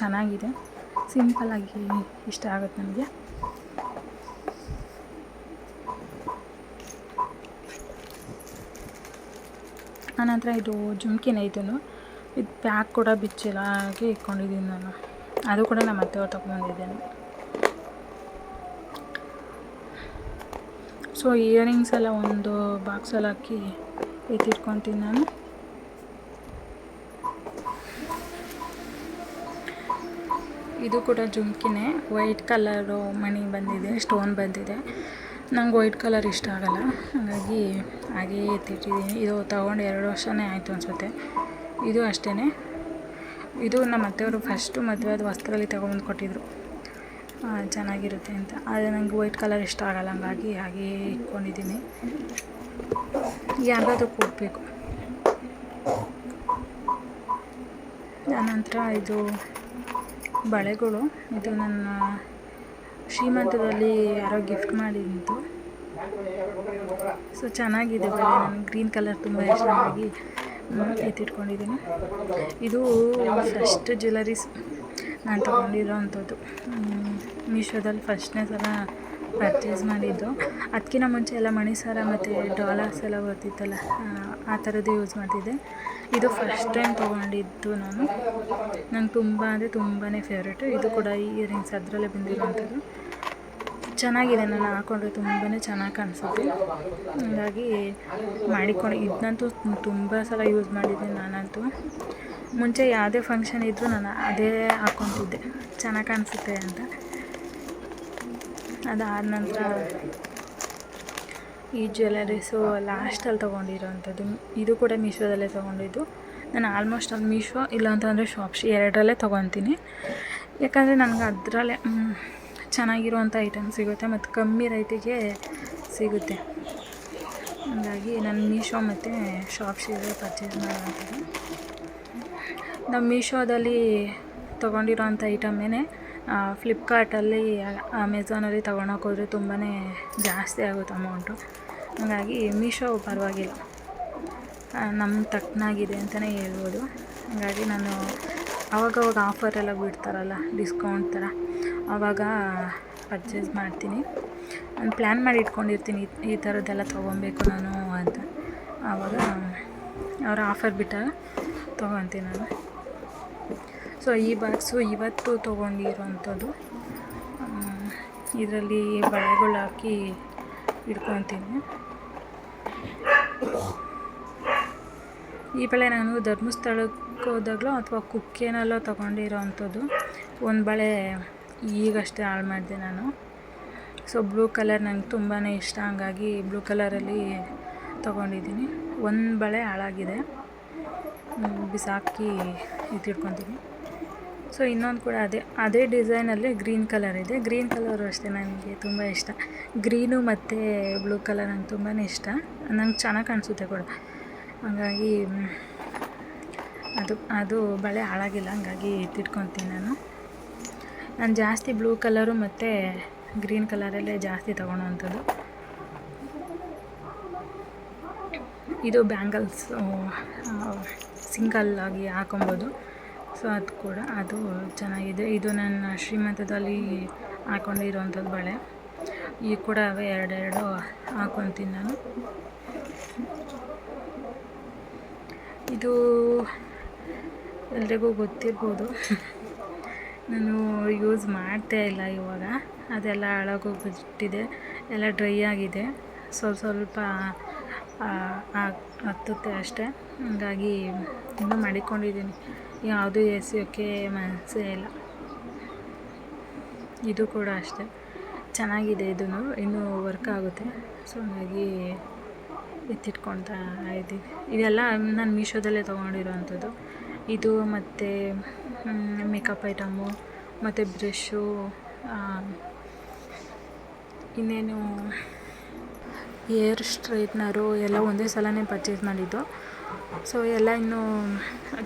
ಚೆನ್ನಾಗಿದೆ. ಸಿಂಪಲ್ಲಾಗಿ ಇಷ್ಟ ಆಗುತ್ತೆ ನನಗೆ. ಆನಂತರ ಇದು ಜುಮ್ಕಿನೇ ಇದನ್ನು. ಇದು ಪ್ಯಾಕ್ ಕೂಡ ಬಿಚ್ಚಿಲ್ಲ, ಹಾಗೆ ಇಟ್ಕೊಂಡಿದ್ದೀನಿ ನಾನು. ಅದು ಕೂಡ ನಮ್ಮ ಅತ್ತೆಯವ್ರು ತೊಗೊಂಬಂದಿದ್ದೇನೆ ಸೊ ಇಯರಿಂಗ್ಸ್ ಎಲ್ಲ ಒಂದು ಬಾಕ್ಸಲ್ಲಿ ಹಾಕಿ ಎತ್ತಿಟ್ಕೊತೀನಿ ನಾನು. ಇದು ಕೂಡ ಜುಮ್ಕಿನೇ. ವೈಟ್ ಕಲರು ಮಣಿ ಬಂದಿದೆ ಸ್ಟೋನ್ ಬಂದಿದೆ. ನಂಗೆ ವೈಟ್ ಕಲರ್ ಇಷ್ಟ ಆಗಲ್ಲ. ಹಾಗಾಗಿ ಹಾಗೇ ಎತ್ತಿಟ್ಟಿದ್ದೀನಿ ಇದು ತೊಗೊಂಡು ಎರಡು ವರ್ಷನೇ ಆಯಿತು ಅನಿಸುತ್ತೆ. ಇದು ಅಷ್ಟೇ ಇದು ನಮ್ಮ ಅತ್ತೆಯವರು ಫಸ್ಟು ಮದುವೆ ಆದ ವಸ್ತ್ರದಲ್ಲಿ ತೊಗೊಂಬಂದು ಕೊಟ್ಟಿದ್ರು. ಚೆನ್ನಾಗಿರುತ್ತೆ ಅಂತ. ಆದರೆ ನಂಗೆ ವೈಟ್ ಕಲರ್ ಇಷ್ಟ ಆಗಲ್ಲ. ಹಂಗಾಗಿ ಹಾಗೇ ಇಟ್ಕೊಂಡಿದ್ದೀನಿ. ಯಾರಿಗಾದ್ರೂ ಕೊಡಬೇಕು. ಆನಂತರ ಇದು ಬಳೆಗಳು. ಇದು ನನ್ನ ಶ್ರೀಮಂತದಲ್ಲಿ ಯಾರೋ ಗಿಫ್ಟ್ ಮಾಡಿದ್ದು. ಸೊ ಚೆನ್ನಾಗಿದೆ ಬಳೆ ಗ್ರೀನ್ ಕಲರ್ ತುಂಬ ಚೆನ್ನಾಗಿ ಎತ್ತಿಟ್ಕೊಂಡಿದ್ದೀನಿ. ಇದು ಫಸ್ಟ್ ಜ್ಯುವೆಲರೀಸ್ ನಾನು ತೊಗೊಂಡಿರೋ ಅಂಥದ್ದು. ಮೀಶೋದಲ್ಲಿ ಫಸ್ಟ್ನೇ ಸಲ ಪರ್ಚೇಸ್ ಮಾಡಿದ್ದು. ಅದಕ್ಕಿಂತ ಮುಂಚೆ ಎಲ್ಲ ಮಣಿಸಾರ ಮತ್ತು ಡಾಲರ್ಸ್ ಎಲ್ಲ ಬರ್ತಿತ್ತಲ್ಲ, ಆ ಥರದ್ದು ಯೂಸ್ ಮಾಡ್ತಿದ್ದೆ. ಇದು ಫಸ್ಟ್ ಟೈಮ್ ತೊಗೊಂಡಿದ್ದು ನಾನು. ನಂಗೆ ತುಂಬ ಅಂದರೆ ತುಂಬಾ ಫೇವ್ರೇಟು ಇದು ಕೂಡ ಇಯರಿಂಗ್ಸ್ ಅದರಲ್ಲೇ ಬಂದಿರೋವಂಥದ್ದು ಚೆನ್ನಾಗಿದೆ ನಾನು ಹಾಕೊಂಡ್ರೆ ತುಂಬಾ ಚೆನ್ನಾಗಿ ಕಾಣಿಸುತ್ತೆ. ಹಾಗಾಗಿ ಮಾಡಿಕೊಂಡು ಇದನ್ನಂತೂ ತುಂಬ ಸಲ ಯೂಸ್ ಮಾಡಿದ್ದೀನಿ ನಾನಂತೂ. ಮುಂಚೆ ಯಾವುದೇ ಫಂಕ್ಷನ್ ಇದ್ದರೂ ನಾನು ಅದೇ ಹಾಕ್ಕೊತಿದ್ದೆ ಚೆನ್ನಾಗಿ ಕಾಣಿಸುತ್ತೆ ಅಂತ. ಅದಾದ ನಂತರ ಈ ಜ್ಯುವೆಲರೀಸು ಲಾಸ್ಟಲ್ಲಿ ತೊಗೊಂಡಿರೋವಂಥದ್ದು ಇದು ಕೂಡ ಮೀಶೋದಲ್ಲೇ ತೊಗೊಂಡಿದ್ದು. ನಾನು ಆಲ್ಮೋಸ್ಟ್ ಅಲ್ಲಿ ಮೀಶೋ ಇಲ್ಲಾಂತಂದರೆ ಶಾಪ್ಸ್ ಎರಡರಲ್ಲೇ ತೊಗೊತೀನಿ. ಯಾಕಂದರೆ ನನಗೆ ಅದರಲ್ಲೇ ಚೆನ್ನಾಗಿರುವಂಥ ಐಟಮ್ ಸಿಗುತ್ತೆ ಮತ್ತು ಕಮ್ಮಿ ರೇಟಿಗೆ ಸಿಗುತ್ತೆ. ಹಾಗಾಗಿ ನಾನು ಮೀಶೋ ಮತ್ತು ಶಾಪ್ಸಿಗೆ ಪರ್ಚೇಸ್ ಮಾಡುವಂಥದ್ದು ನಮ್ಮ ಮೀಶೋದಲ್ಲಿ ತೊಗೊಂಡಿರೋಂಥ ಐಟಮೇ ಫ್ಲಿಪ್ಕಾರ್ಟಲ್ಲಿ ಅಮೆಝಾನಲ್ಲಿ ತೊಗೊಳಕ್ಕೆ ಹೋದರೆ ತುಂಬಾ ಜಾಸ್ತಿ ಆಗುತ್ತೆ ಅಮೌಂಟು ಹಾಗಾಗಿ ಮೀಶೋ ಪರವಾಗಿಲ್ಲ. ನಮ್ಮ ತಕ್ಕನಾಗಿದೆ ಅಂತಲೇ ಹೇಳ್ಬೋದು. ಹಾಗಾಗಿ ನಾನು ಅವಾಗವಾಗ ಆಫರೆಲ್ಲ ಬಿಡ್ತಾರಲ್ಲ ಡಿಸ್ಕೌಂಟ್ ಥರ. ಆವಾಗ ಪರ್ಚೇಸ್ ಮಾಡ್ತೀನಿ. ನಾನು ಪ್ಲ್ಯಾನ್ ಮಾಡಿ ಇಟ್ಕೊಂಡಿರ್ತೀನಿ ಈ ಥರದ್ದೆಲ್ಲ ತೊಗೊಬೇಕು ನಾನು ಅಂತ. ಆವಾಗ ಅವರು ಆಫರ್ ಬಿಟ್ಟಾಗ ತೊಗೊತೀನಿ ನಾನು. ಸೊ ಈ ಬಾಕ್ಸು ಇವತ್ತು ತೊಗೊಂಡಿರೋಂಥದ್ದು ಇದರಲ್ಲಿ ಬಳೆಗಳು ಹಾಕಿ ಇಟ್ಕೊತೀನಿ. ಈ ಬಳೆ ನಾನು ಧರ್ಮಸ್ಥಳಕ್ಕೆ ಹೋದಾಗಲೋ ಅಥವಾ ಕುಕ್ಕೇನಲ್ಲೋ ತೊಗೊಂಡಿರೋ ಅಂಥದ್ದು ಒಂದು ಬಳೆ ಈಗಷ್ಟೇ ಹಾಳು ಮಾಡಿದೆ ನಾನು. ಸೊ ಬ್ಲೂ ಕಲರ್ ನಂಗೆ ತುಂಬಾ ಇಷ್ಟ. ಹಂಗಾಗಿ ಬ್ಲೂ ಕಲರಲ್ಲಿ ತೊಗೊಂಡಿದ್ದೀನಿ. ಒಂದು ಬಳೆ ಹಾಳಾಗಿದೆ. ಬಿಸಾಕಿ ಇಟ್ಟಿಟ್ಕೊತೀನಿ. ಸೊ ಇನ್ನೊಂದು ಕೂಡ ಅದೇ ಅದೇ ಡಿಸೈನಲ್ಲಿ ಗ್ರೀನ್ ಕಲರ್ ಇದೆ. ಗ್ರೀನ್ ಕಲರು ಅಷ್ಟೇ ನನಗೆ ತುಂಬ ಇಷ್ಟ. ಗ್ರೀನು ಮತ್ತು ಬ್ಲೂ ಕಲರ್ ನಂಗೆ ತುಂಬಾ ಇಷ್ಟ. ನಂಗೆ ಚೆನ್ನಾಗಿ ಕಾಣಿಸುತ್ತೆ ಕೂಡ. ಹಂಗಾಗಿ ಅದು ಅದು ಬಳೆ ಹಾಳಾಗಿಲ್ಲ. ಹಂಗಾಗಿ ಎತ್ತಿಟ್ಕೊತೀನಿ ನಾನು. ನಾನು ಜಾಸ್ತಿ ಬ್ಲೂ ಕಲರು ಮತ್ತು ಗ್ರೀನ್ ಕಲರಲ್ಲೇ ಜಾಸ್ತಿ ತೊಗೊಳೋವಂಥದ್ದು ಇದು ಬ್ಯಾಂಗಲ್ಸ್ ಸಿಂಗಲ್ ಆಗಿ ಹಾಕೊಬೋದು. ಸೊ, ಅದು ಕೂಡ, ಅದು ಚೆನ್ನಾಗಿದೆ. ಇದು ನನ್ನ ಶ್ರೀಮಂತದಲ್ಲಿ ಹಾಕೊಂಡಿರೋವಂಥದ್ದು ಬಳೆ. ಈ ಕೂಡ ಅವೇ ಎರಡೆರಡು ಹಾಕೊತೀನಿ ನಾನು. ಇದು ಎಲ್ರಿಗೂ ಗೊತ್ತಿರ್ಬೋದು. ನಾನು ಯೂಸ್ ಮಾಡ್ತಾ ಇಲ್ಲ ಇವಾಗ. ಅದೆಲ್ಲ ಹಾಳಾಗೋಗ್ಬಿಟ್ಟಿದೆ ಎಲ್ಲ ಡ್ರೈ ಆಗಿದೆ. ಸ್ವಲ್ಪ ಸ್ವಲ್ಪ ಹತ್ತುತ್ತೆ ಅಷ್ಟೇ. ಹಾಗಾಗಿ ಇನ್ನೂ ಮಾಡಿಕೊಂಡಿದ್ದೀನಿ. ಯಾವುದು ಎಸೆಯೋಕ್ಕೆ ಮನಸ್ಸೇ ಇಲ್ಲ. ಇದು ಕೂಡ ಅಷ್ಟೇ. ಚೆನ್ನಾಗಿದೆ ಇದೂ ಇನ್ನೂ ವರ್ಕ್ ಆಗುತ್ತೆ. ಸೊ ಹಾಗಾಗಿ ಎತ್ತಿಟ್ಕೊಳ್ತಾ ಇದ್ದೀನಿ. ಇದೆಲ್ಲ ನಾನು ಮೀಶೋದಲ್ಲೇ ತೊಗೊಂಡಿರೋವಂಥದ್ದು ಇದು ಮತ್ತು ಮೇಕಪ್ ಐಟಮು ಮತ್ತು ಬ್ರಷ್ಷು ಇನ್ನೇನು ಏರ್ ಸ್ಟ್ರೈಟ್ನರು ಎಲ್ಲ ಒಂದೇ ಸಲನೇ ಪರ್ಚೇಸ್ ಮಾಡಿದ್ದು. ಸೊ ಎಲ್ಲ ಇನ್ನೂ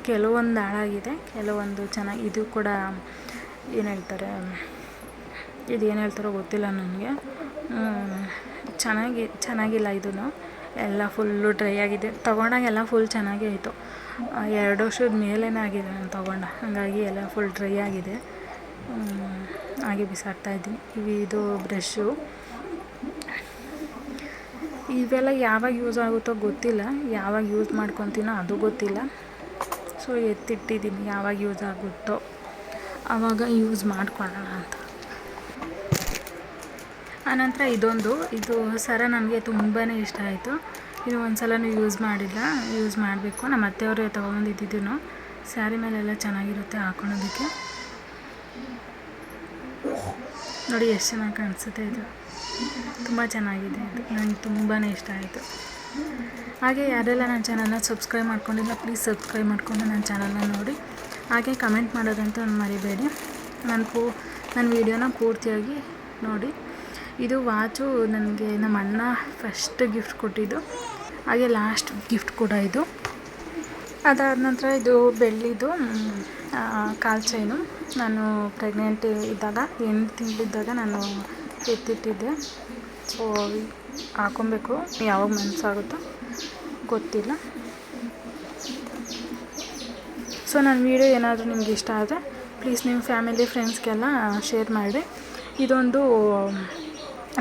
ಕೆಲವೊಂದು ಹಾಳಾಗಿದೆ. ಕೆಲವೊಂದು ಚೆನ್ನಾಗಿ, ಇದು ಕೂಡ ಏನು ಹೇಳ್ತಾರೆ, ಇದು ಏನು ಹೇಳ್ತಾರೋ ಗೊತ್ತಿಲ್ಲ ನನಗೆ. ಚೆನ್ನಾಗಿ, ಚೆನ್ನಾಗಿಲ್ಲ ಇದೂ ಎಲ್ಲ ಫುಲ್ಲು ಡ್ರೈ ಆಗಿದೆ. ತೊಗೊಂಡಾಗ ಎಲ್ಲ ಫುಲ್ ಚೆನ್ನಾಗೇ ಆಯಿತು ಎರಡು ವರ್ಷದ ಮೇಲೇ ಆಗಿದೆ ನಾನು ತೊಗೊಂಡ. ಹಾಗಾಗಿ ಎಲ್ಲ ಫುಲ್ ಡ್ರೈ ಆಗಿದೆ. ಹಾಗೆ ಬಿಸಾಕ್ತಾಯಿದ್ದೀನಿ ಇವು ಇದು ಬ್ರಷ್ಷು ಇವೆಲ್ಲ ಯಾವಾಗ ಯೂಸ್ ಆಗುತ್ತೋ ಗೊತ್ತಿಲ್ಲ. ಯಾವಾಗ ಯೂಸ್ ಮಾಡ್ಕೊತೀನೋ ಅದು ಗೊತ್ತಿಲ್ಲ. ಸೊ ಎತ್ತಿಟ್ಟಿದ್ದೀನಿ ಯಾವಾಗ ಯೂಸ್ ಆಗುತ್ತೋ. ಆವಾಗ ಯೂಸ್ ಮಾಡ್ಕೊಳ್ಳೋಣ ಅಂತ. ಆನಂತರ ಇದೊಂದು. ಇದು ಸರ ನನಗೆ ತುಂಬಾ ಇಷ್ಟ ಆಯಿತು. ಇದು ಒಂದು ಸಲನೂ ಯೂಸ್ ಮಾಡಿಲ್ಲ. ಯೂಸ್ ಮಾಡಬೇಕು. ನಮ್ಮ ಅತ್ತೆಯವರೇ ತೊಗೊಂಬಂದಿದ್ದು ಸ್ಯಾರಿ ಮೇಲೆಲ್ಲ ಚೆನ್ನಾಗಿರುತ್ತೆ ಹಾಕೊಳೋದಕ್ಕೆ ನೋಡಿ ಎಷ್ಟು ಚೆನ್ನಾಗಿ ಕಾಣಿಸುತ್ತೆ ಇದು. ತುಂಬ ಚೆನ್ನಾಗಿದೆ ಇದು. ನನಗೆ ತುಂಬಾ ಇಷ್ಟ ಆಯಿತು. ಹಾಗೆ ಯಾರೆಲ್ಲ ನನ್ನ ಚಾನಲ್ನ ಸಬ್ಸ್ಕ್ರೈಬ್ ಮಾಡ್ಕೊಂಡಿಲ್ಲ ಪ್ಲೀಸ್ ಸಬ್ಸ್ಕ್ರೈಬ್ ಮಾಡಿಕೊಂಡು ನನ್ನ ಚಾನಲ್ನ ನೋಡಿ. ಹಾಗೆ ಕಮೆಂಟ್ ಮಾಡೋದಂತೂ ಮರಿಬೇಡಿ. ನನ್ನ ಪೂ ನನ್ನ ವೀಡಿಯೋನ ಪೂರ್ತಿಯಾಗಿ ನೋಡಿ. ಇದು ವಾಚು ನನಗೆ ನಮ್ಮ ಅಣ್ಣ ಫಸ್ಟ್ ಗಿಫ್ಟ್ ಕೊಟ್ಟಿದ್ದು. ಹಾಗೆ ಲಾಸ್ಟ್ ಗಿಫ್ಟ್ ಕೂಡ ಇದು. ಅದಾದ ನಂತರ ಇದು ಬೆಳ್ಳಿದು ಕಾಲ್ ಚೈನು. ನಾನು ಪ್ರೆಗ್ನೆಂಟ್ ಇದ್ದಾಗ, ಎಂಟು ತಿಂಗಳಿದ್ದಾಗ ನಾನು ಎತ್ತಿಟ್ಟಿದ್ದೆ. ಸೊ ಹಾಕೊಬೇಕು. ಯಾವಾಗ ಮನಸ್ಸಾಗುತ್ತೋ ಗೊತ್ತಿಲ್ಲ. ಸೊ ನನ್ನ ವೀಡಿಯೋ ಏನಾದರೂ ನಿಮ್ಗೆ ಇಷ್ಟ ಆದರೆ ಪ್ಲೀಸ್ ನಿಮ್ಮ ಫ್ಯಾಮಿಲಿ ಫ್ರೆಂಡ್ಸ್ಗೆಲ್ಲ ಶೇರ್ ಮಾಡಿ. ಇದೊಂದು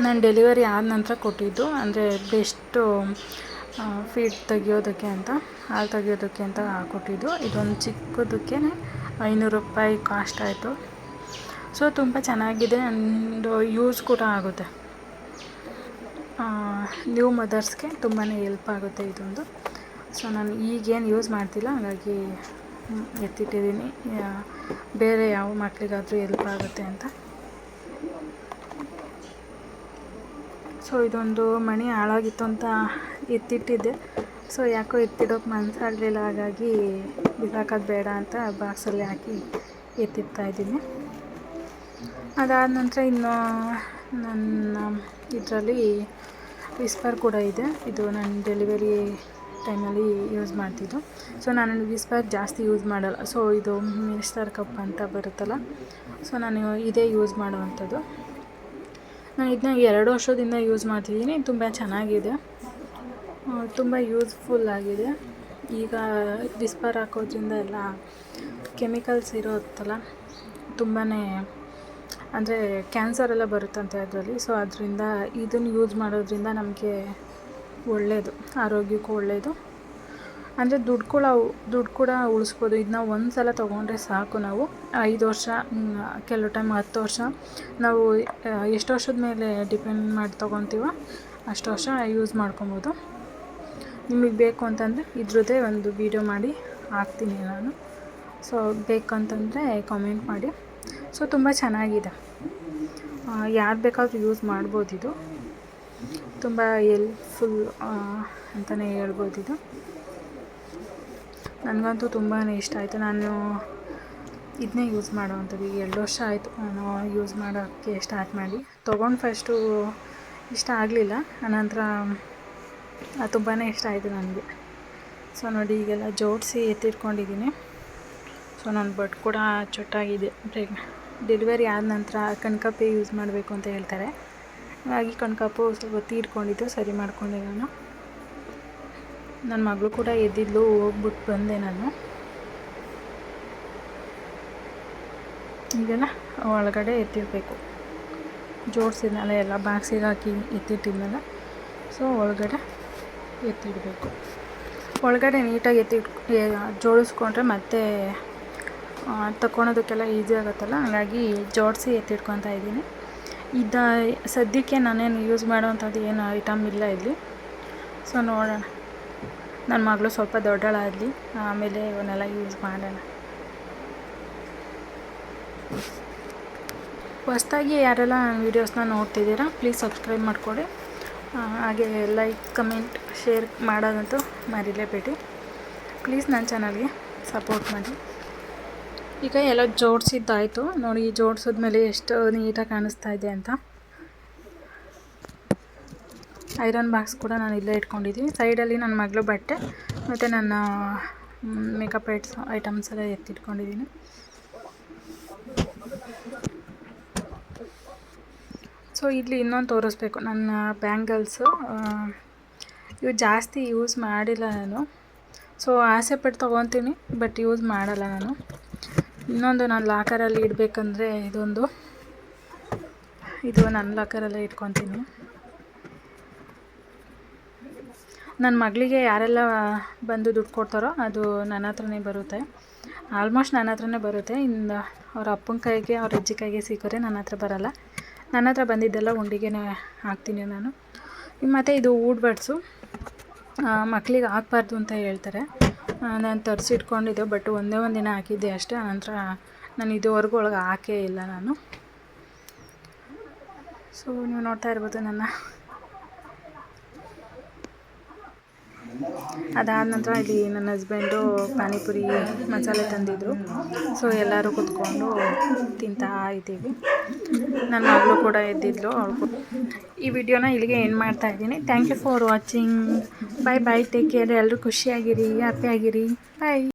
ನಾನು ಡೆಲಿವರಿ ಆದ ನಂತರ ಕೊಟ್ಟಿದ್ದು. ಅಂದರೆ ಬೆಸ್ಟು ಫೀಡ್ ತೆಗಿಯೋದಕ್ಕೆ ಅಂತ, ಹಾಲು ತೆಗಿಯೋದಕ್ಕೆ ಅಂತ ಕೊಟ್ಟಿದ್ದು. ಇದೊಂದು ಚಿಕ್ಕದಕ್ಕೆ ಐನೂರು ರೂಪಾಯಿ ಕಾಸ್ಟ್ ಆಯಿತು. ಸೊ ತುಂಬ ಚೆನ್ನಾಗಿದೆ. ಆ್ಯಂಡ್ ಯೂಸ್ ಕೂಡ ಆಗುತ್ತೆ. ನ್ಯೂ ಮದರ್ಸ್ಗೆ ತುಂಬಾ ಹೆಲ್ಪ್ ಆಗುತ್ತೆ ಇದೊಂದು. ಸೊ ನಾನು ಈಗೇನು ಯೂಸ್ ಮಾಡ್ತಿಲ್ಲ. ಹಾಗಾಗಿ ಎತ್ತಿಟ್ಟಿದ್ದೀನಿ. ಬೇರೆ ಯಾವ ಮಕ್ಕಳಿಗಾದರೂ ಹೆಲ್ಪ್ ಆಗುತ್ತೆ ಅಂತ. ಸೊ ಇದೊಂದು ಮಣಿ ಹಾಳಾಗಿತ್ತು ಅಂತ ಎತ್ತಿಟ್ಟಿದ್ದೆ. ಸೊ ಯಾಕೋ ಎತ್ತಿಡೋಕೆ ಮನಸ್ಸಾಗಲಿಲ್ಲ ಹಾಗಾಗಿ ಬಿಸಾಕೋದು ಬೇಡ ಅಂತ ಬಾಕ್ಸಲ್ಲಿ ಹಾಕಿ ಎತ್ತಿಡ್ತಾಯಿದ್ದೀನಿ ಅದಾದ ನಂತರ ಇನ್ನು ನನ್ನ ಇದರಲ್ಲಿ ವಿಸ್ಪರ್ ಕೂಡ ಇದೆ. ಇದು ನನ್ನ ಡೆಲಿವರಿ ಟೈಮಲ್ಲಿ ಯೂಸ್ ಮಾಡ್ತಿದ್ದು. ಸೊ ನಾನು ವಿಸ್ಪರ್ ಜಾಸ್ತಿ ಯೂಸ್ ಮಾಡಲ್ಲ. ಸೊ ಇದು ಮಿನಿಸ್ಟರ್ ಕಪ್ ಅಂತ ಬರುತ್ತಲ್ಲ, ಸೊ ನಾನು ಇದೇ ಯೂಸ್ ಮಾಡುವಂಥದ್ದು. ನಾನು ಇದನ್ನ ಎರಡು ವರ್ಷದಿಂದ ಯೂಸ್ ಮಾಡ್ತಿದ್ದೀನಿ, ತುಂಬ ಚೆನ್ನಾಗಿದೆ. ತುಂಬ ಯೂಸ್ಫುಲ್ ಆಗಿದೆ. ಈಗ ವಿಸ್ಪರ್ ಹಾಕೋದ್ರಿಂದ ಎಲ್ಲ ಕೆಮಿಕಲ್ಸ್ ಇರುತ್ತಲ್ಲ ತುಂಬಾ ಅಂದರೆ ಕ್ಯಾನ್ಸರ್ ಎಲ್ಲ ಬರುತ್ತಂತೆ ಅದರಲ್ಲಿ. ಸೊ ಅದರಿಂದ ಇದನ್ನು ಯೂಸ್ ಮಾಡೋದ್ರಿಂದ ನಮಗೆ ಒಳ್ಳೆಯದು ಆರೋಗ್ಯಕ್ಕೂ ಒಳ್ಳೆಯದು ಅಂದರೆ ದುಡ್ಡು ಕೂಡ ದುಡ್ಡು ಕೂಡ ಉಳಿಸ್ಬೋದು. ಇದನ್ನ ಒಂದು ಸಲ ತೊಗೊಂಡ್ರೆ ಸಾಕು ನಾವು. ಐದು ವರ್ಷ ಕೆಲವು ಟೈಮ್ ಹತ್ತು ವರ್ಷ. ನಾವು ಎಷ್ಟು ವರ್ಷದ ಮೇಲೆ ಡಿಪೆಂಡ್ ಮಾಡಿ ತೊಗೊತೀವೋ ಅಷ್ಟು ವರ್ಷ ಯೂಸ್ ಮಾಡ್ಕೊಬೋದು. ನಿಮಗೆ ಬೇಕು ಅಂತಂದರೆ ಇದ್ರದ್ದೇ ಒಂದು ವೀಡಿಯೋ ಮಾಡಿ ಹಾಕ್ತೀನಿ ನಾನು. ಸೊ ಬೇಕಂತಂದರೆ ಕಾಮೆಂಟ್ ಮಾಡಿ. ಸೊ ತುಂಬ ಚೆನ್ನಾಗಿದೆ. ಯಾರು ಬೇಕಾದರೂ ಯೂಸ್ ಮಾಡ್ಬೋದು ಇದು ತುಂಬ ಎಲ್ಪ್ಫುಲ್ ಅಂತಲೇ ಇದು ನನಗಂತೂ ತುಂಬಾ ಇಷ್ಟ ಆಯಿತು. ನಾನು ಇದನ್ನೇ ಯೂಸ್ ಮಾಡೋವಂಥದ್ದು. ಈಗ ಎರಡು ವರ್ಷ ಆಯಿತು ನಾನು ಯೂಸ್ ಮಾಡೋಕ್ಕೆ ಸ್ಟಾರ್ಟ್ ಮಾಡಿ. ತೊಗೊಂಡು ಫಸ್ಟು ಇಷ್ಟ ಆಗಲಿಲ್ಲ. ಆನಂತರ ತುಂಬಾ ಇಷ್ಟ ಆಯಿತು ನನಗೆ. ಸೊ ನೋಡಿ ಈಗೆಲ್ಲ ಜೋಡಿಸಿ ಎತ್ತಿಟ್ಕೊಂಡಿದ್ದೀನಿ. ಸೊ ನನ್ನ ಬಟ್ ಕೂಡ ಚೊಟ್ಟಾಗಿದೆ. ಪ್ರೆಗ್ ಡೆಲಿವರಿ ಆದ ನಂತರ ಕಣ್ಕಪ್ಪೆ ಯೂಸ್ ಮಾಡಬೇಕು ಅಂತ ಹೇಳ್ತಾರೆ. ಹಾಗಾಗಿ ಕಣ್ಕಪ್ಪು ಸ್ವಲ್ಪ ತೀರ್ಕೊಂಡಿದ್ದು ಸರಿ ಮಾಡ್ಕೊಂಡೆ ನಾನು. ನನ್ನ ಮಗಳು ಕೂಡ ಎದ್ದಿದ್ಲು ಹೋಗ್ಬಿಟ್ಟು ಬಂದೆ ನಾನು. ಈಗೆಲ್ಲ ಒಳಗಡೆ ಎತ್ತಿಡಬೇಕು ಜೋಡಿಸಿದ್ನಲ್ಲ, ಎಲ್ಲ ಬಾಕ್ಸಿಗೆ ಹಾಕಿ ಎತ್ತಿಟ್ಟಿದ್ನಲ್ಲ, ಸೊ ಒಳಗಡೆ ಎತ್ತಿಡಬೇಕು. ಒಳಗಡೆ ನೀಟಾಗಿ ಎತ್ತಿಟ್ ಜೋಡಿಸ್ಕೊಂಡ್ರೆ ಮತ್ತೆ ತಗೊಳೋದಕ್ಕೆಲ್ಲ ಈಸಿ ಆಗುತ್ತಲ್ಲ? ಹಾಗಾಗಿ ಜೋಡಿಸಿ ಎತ್ತಿಟ್ಕೊತಾ ಇದ್ದೀನಿ. ಇದು, ಸದ್ಯಕ್ಕೆ ನಾನೇನು ಯೂಸ್ ಮಾಡೋವಂಥದ್ದು ಏನು ಐಟಮ್ ಇಲ್ಲ ಇಲ್ಲಿ. ಸೊ ನೋಡೋಣ. ನನ್ನ ಮಗಳು ಸ್ವಲ್ಪ ದೊಡ್ಡಳಾಗಲಿ, ಆಮೇಲೆ ಇವನ್ನೆಲ್ಲ ಯೂಸ್ ಮಾಡೋಣ. ಹೊಸ್ದಾಗಿ ಯಾರೆಲ್ಲ ವೀಡಿಯೋಸ್ನ ನೋಡ್ತಿದ್ದೀರಾ ಪ್ಲೀಸ್ ಸಬ್ಸ್ಕ್ರೈಬ್ ಮಾಡಿಕೊಡಿ. ಹಾಗೆ ಲೈಕ್ ಕಮೆಂಟ್ ಶೇರ್ ಮಾಡೋದಂತೂ ಮರಿಲೇಬೇಡಿ. ಪ್ಲೀಸ್ ನನ್ನ ಚಾನಲ್ಗೆ ಸಪೋರ್ಟ್ ಮಾಡಿ. ಈಗ ಎಲ್ಲ ಜೋಡಿಸಿದ್ದಾಯಿತು. ನೋಡಿ, ಜೋಡಿಸಿದ್ಮೇಲೆ ಎಷ್ಟು ನೀಟಾಗಿ ಕಾಣಿಸ್ತಾ ಇದೆ ಅಂತ. ಐರನ್ ಬಾಕ್ಸ್ ಕೂಡ ನಾನು ಇಲ್ಲೇ ಇಟ್ಕೊಂಡಿದ್ದೀನಿ. ಸೈಡಲ್ಲಿ ನನ್ನ ಮಗಳು ಬಟ್ಟೆ ಮತ್ತು ನನ್ನ ಮೇಕಪ್ ಐಟ್ಸ್ ಐಟಮ್ಸ್ ಎಲ್ಲ ಎತ್ತಿಟ್ಕೊಂಡಿದ್ದೀನಿ. ಸೊ ಇಲ್ಲಿ ಇನ್ನೊಂದು ತೋರಿಸ್ಬೇಕು. ನನ್ನ ಬ್ಯಾಂಗಲ್ಸು ಇವು ಜಾಸ್ತಿ ಯೂಸ್ ಮಾಡಿಲ್ಲ ನಾನು. ಸೊ ಆಸೆ ಪಟ್ಟು ತೊಗೊತೀನಿ ಬಟ್ ಯೂಸ್ ಮಾಡಲ್ಲ ನಾನು. ಇನ್ನೊಂದು ನಾನು ಲಾಕರಲ್ಲಿ ಇಡಬೇಕಂದ್ರೆ ಇದೊಂದು. ಇದು ನನ್ನ ಲಾಕರಲ್ಲೇ ಇಟ್ಕೊತೀನಿ. ನನ್ನ ಮಗಳಿಗೆ ಯಾರೆಲ್ಲ ಬಂದು ದುಡ್ಡು ಕೊಡ್ತಾರೋ ಅದು ನನ್ನ ಹತ್ರನೇ ಬರುತ್ತೆ. ಆಲ್ಮೋಸ್ಟ್ ನನ್ನ ಹತ್ರನೇ ಬರುತ್ತೆ. ಇನ್ನು ಅವ್ರ ಅಪ್ಪನ ಕೈಗೆ, ಅವ್ರ ಅಜ್ಜಿ ಕೈಗೆ ಸಿಕ್ಕರೆ ನನ್ನ ಹತ್ರ ಬರಲ್ಲ. ನನ್ನ ಹತ್ರ ಬಂದಿದ್ದೆಲ್ಲ ಉಂಡಿಗೆನೇ ಹಾಕ್ತೀನಿ ನಾನು. ಮತ್ತು ಇದು ಊಡ್ ಬಡ್ಸು. ಮಕ್ಕಳಿಗೆ ಹಾಕ್ಬಾರ್ದು ಅಂತ ಹೇಳ್ತಾರೆ. ನಾನು ತರಿಸಿಟ್ಕೊಂಡಿದ್ದೆ ಬಟ್ ಒಂದೇ ಒಂದು ದಿನ ಹಾಕಿದ್ದೆ ಅಷ್ಟೇ. ಆನಂತರ ನಾನು ಇದುವರೆಗೂ ಒಳಗೆ ಹಾಕೇ ಇಲ್ಲ ನಾನು. ಸೊ ನೀವು ನೋಡ್ತಾ ಇರ್ಬೋದು ನನ್ನ ಅದಾದ ನಂತರ ಇಲ್ಲಿ ನನ್ನ ಹಸ್ಬೆಂಡು ಪಾನಿಪುರಿ ಮಸಾಲೆ ತಂದಿದ್ದರು ಸೊ ಎಲ್ಲರೂ ಕೂತ್ಕೊಂಡು ತಿಂತಾ ಇದ್ದೀವಿ. ನನ್ನ ಮಗಳು ಕೂಡ ಎದ್ದಿದ್ಲು, ಅವಳು ಈ ವಿಡಿಯೋನ ಇಲ್ಲಿಗೆ ಏನು ಮಾಡ್ತಾ ಇದ್ದೀನಿ. Thank you for watching bye bye take care ಎಲ್ಲರೂ ಖುಷಿಯಾಗಿರಿ ಹ್ಯಾಪಿಯಾಗಿರಿ ಬಾಯ್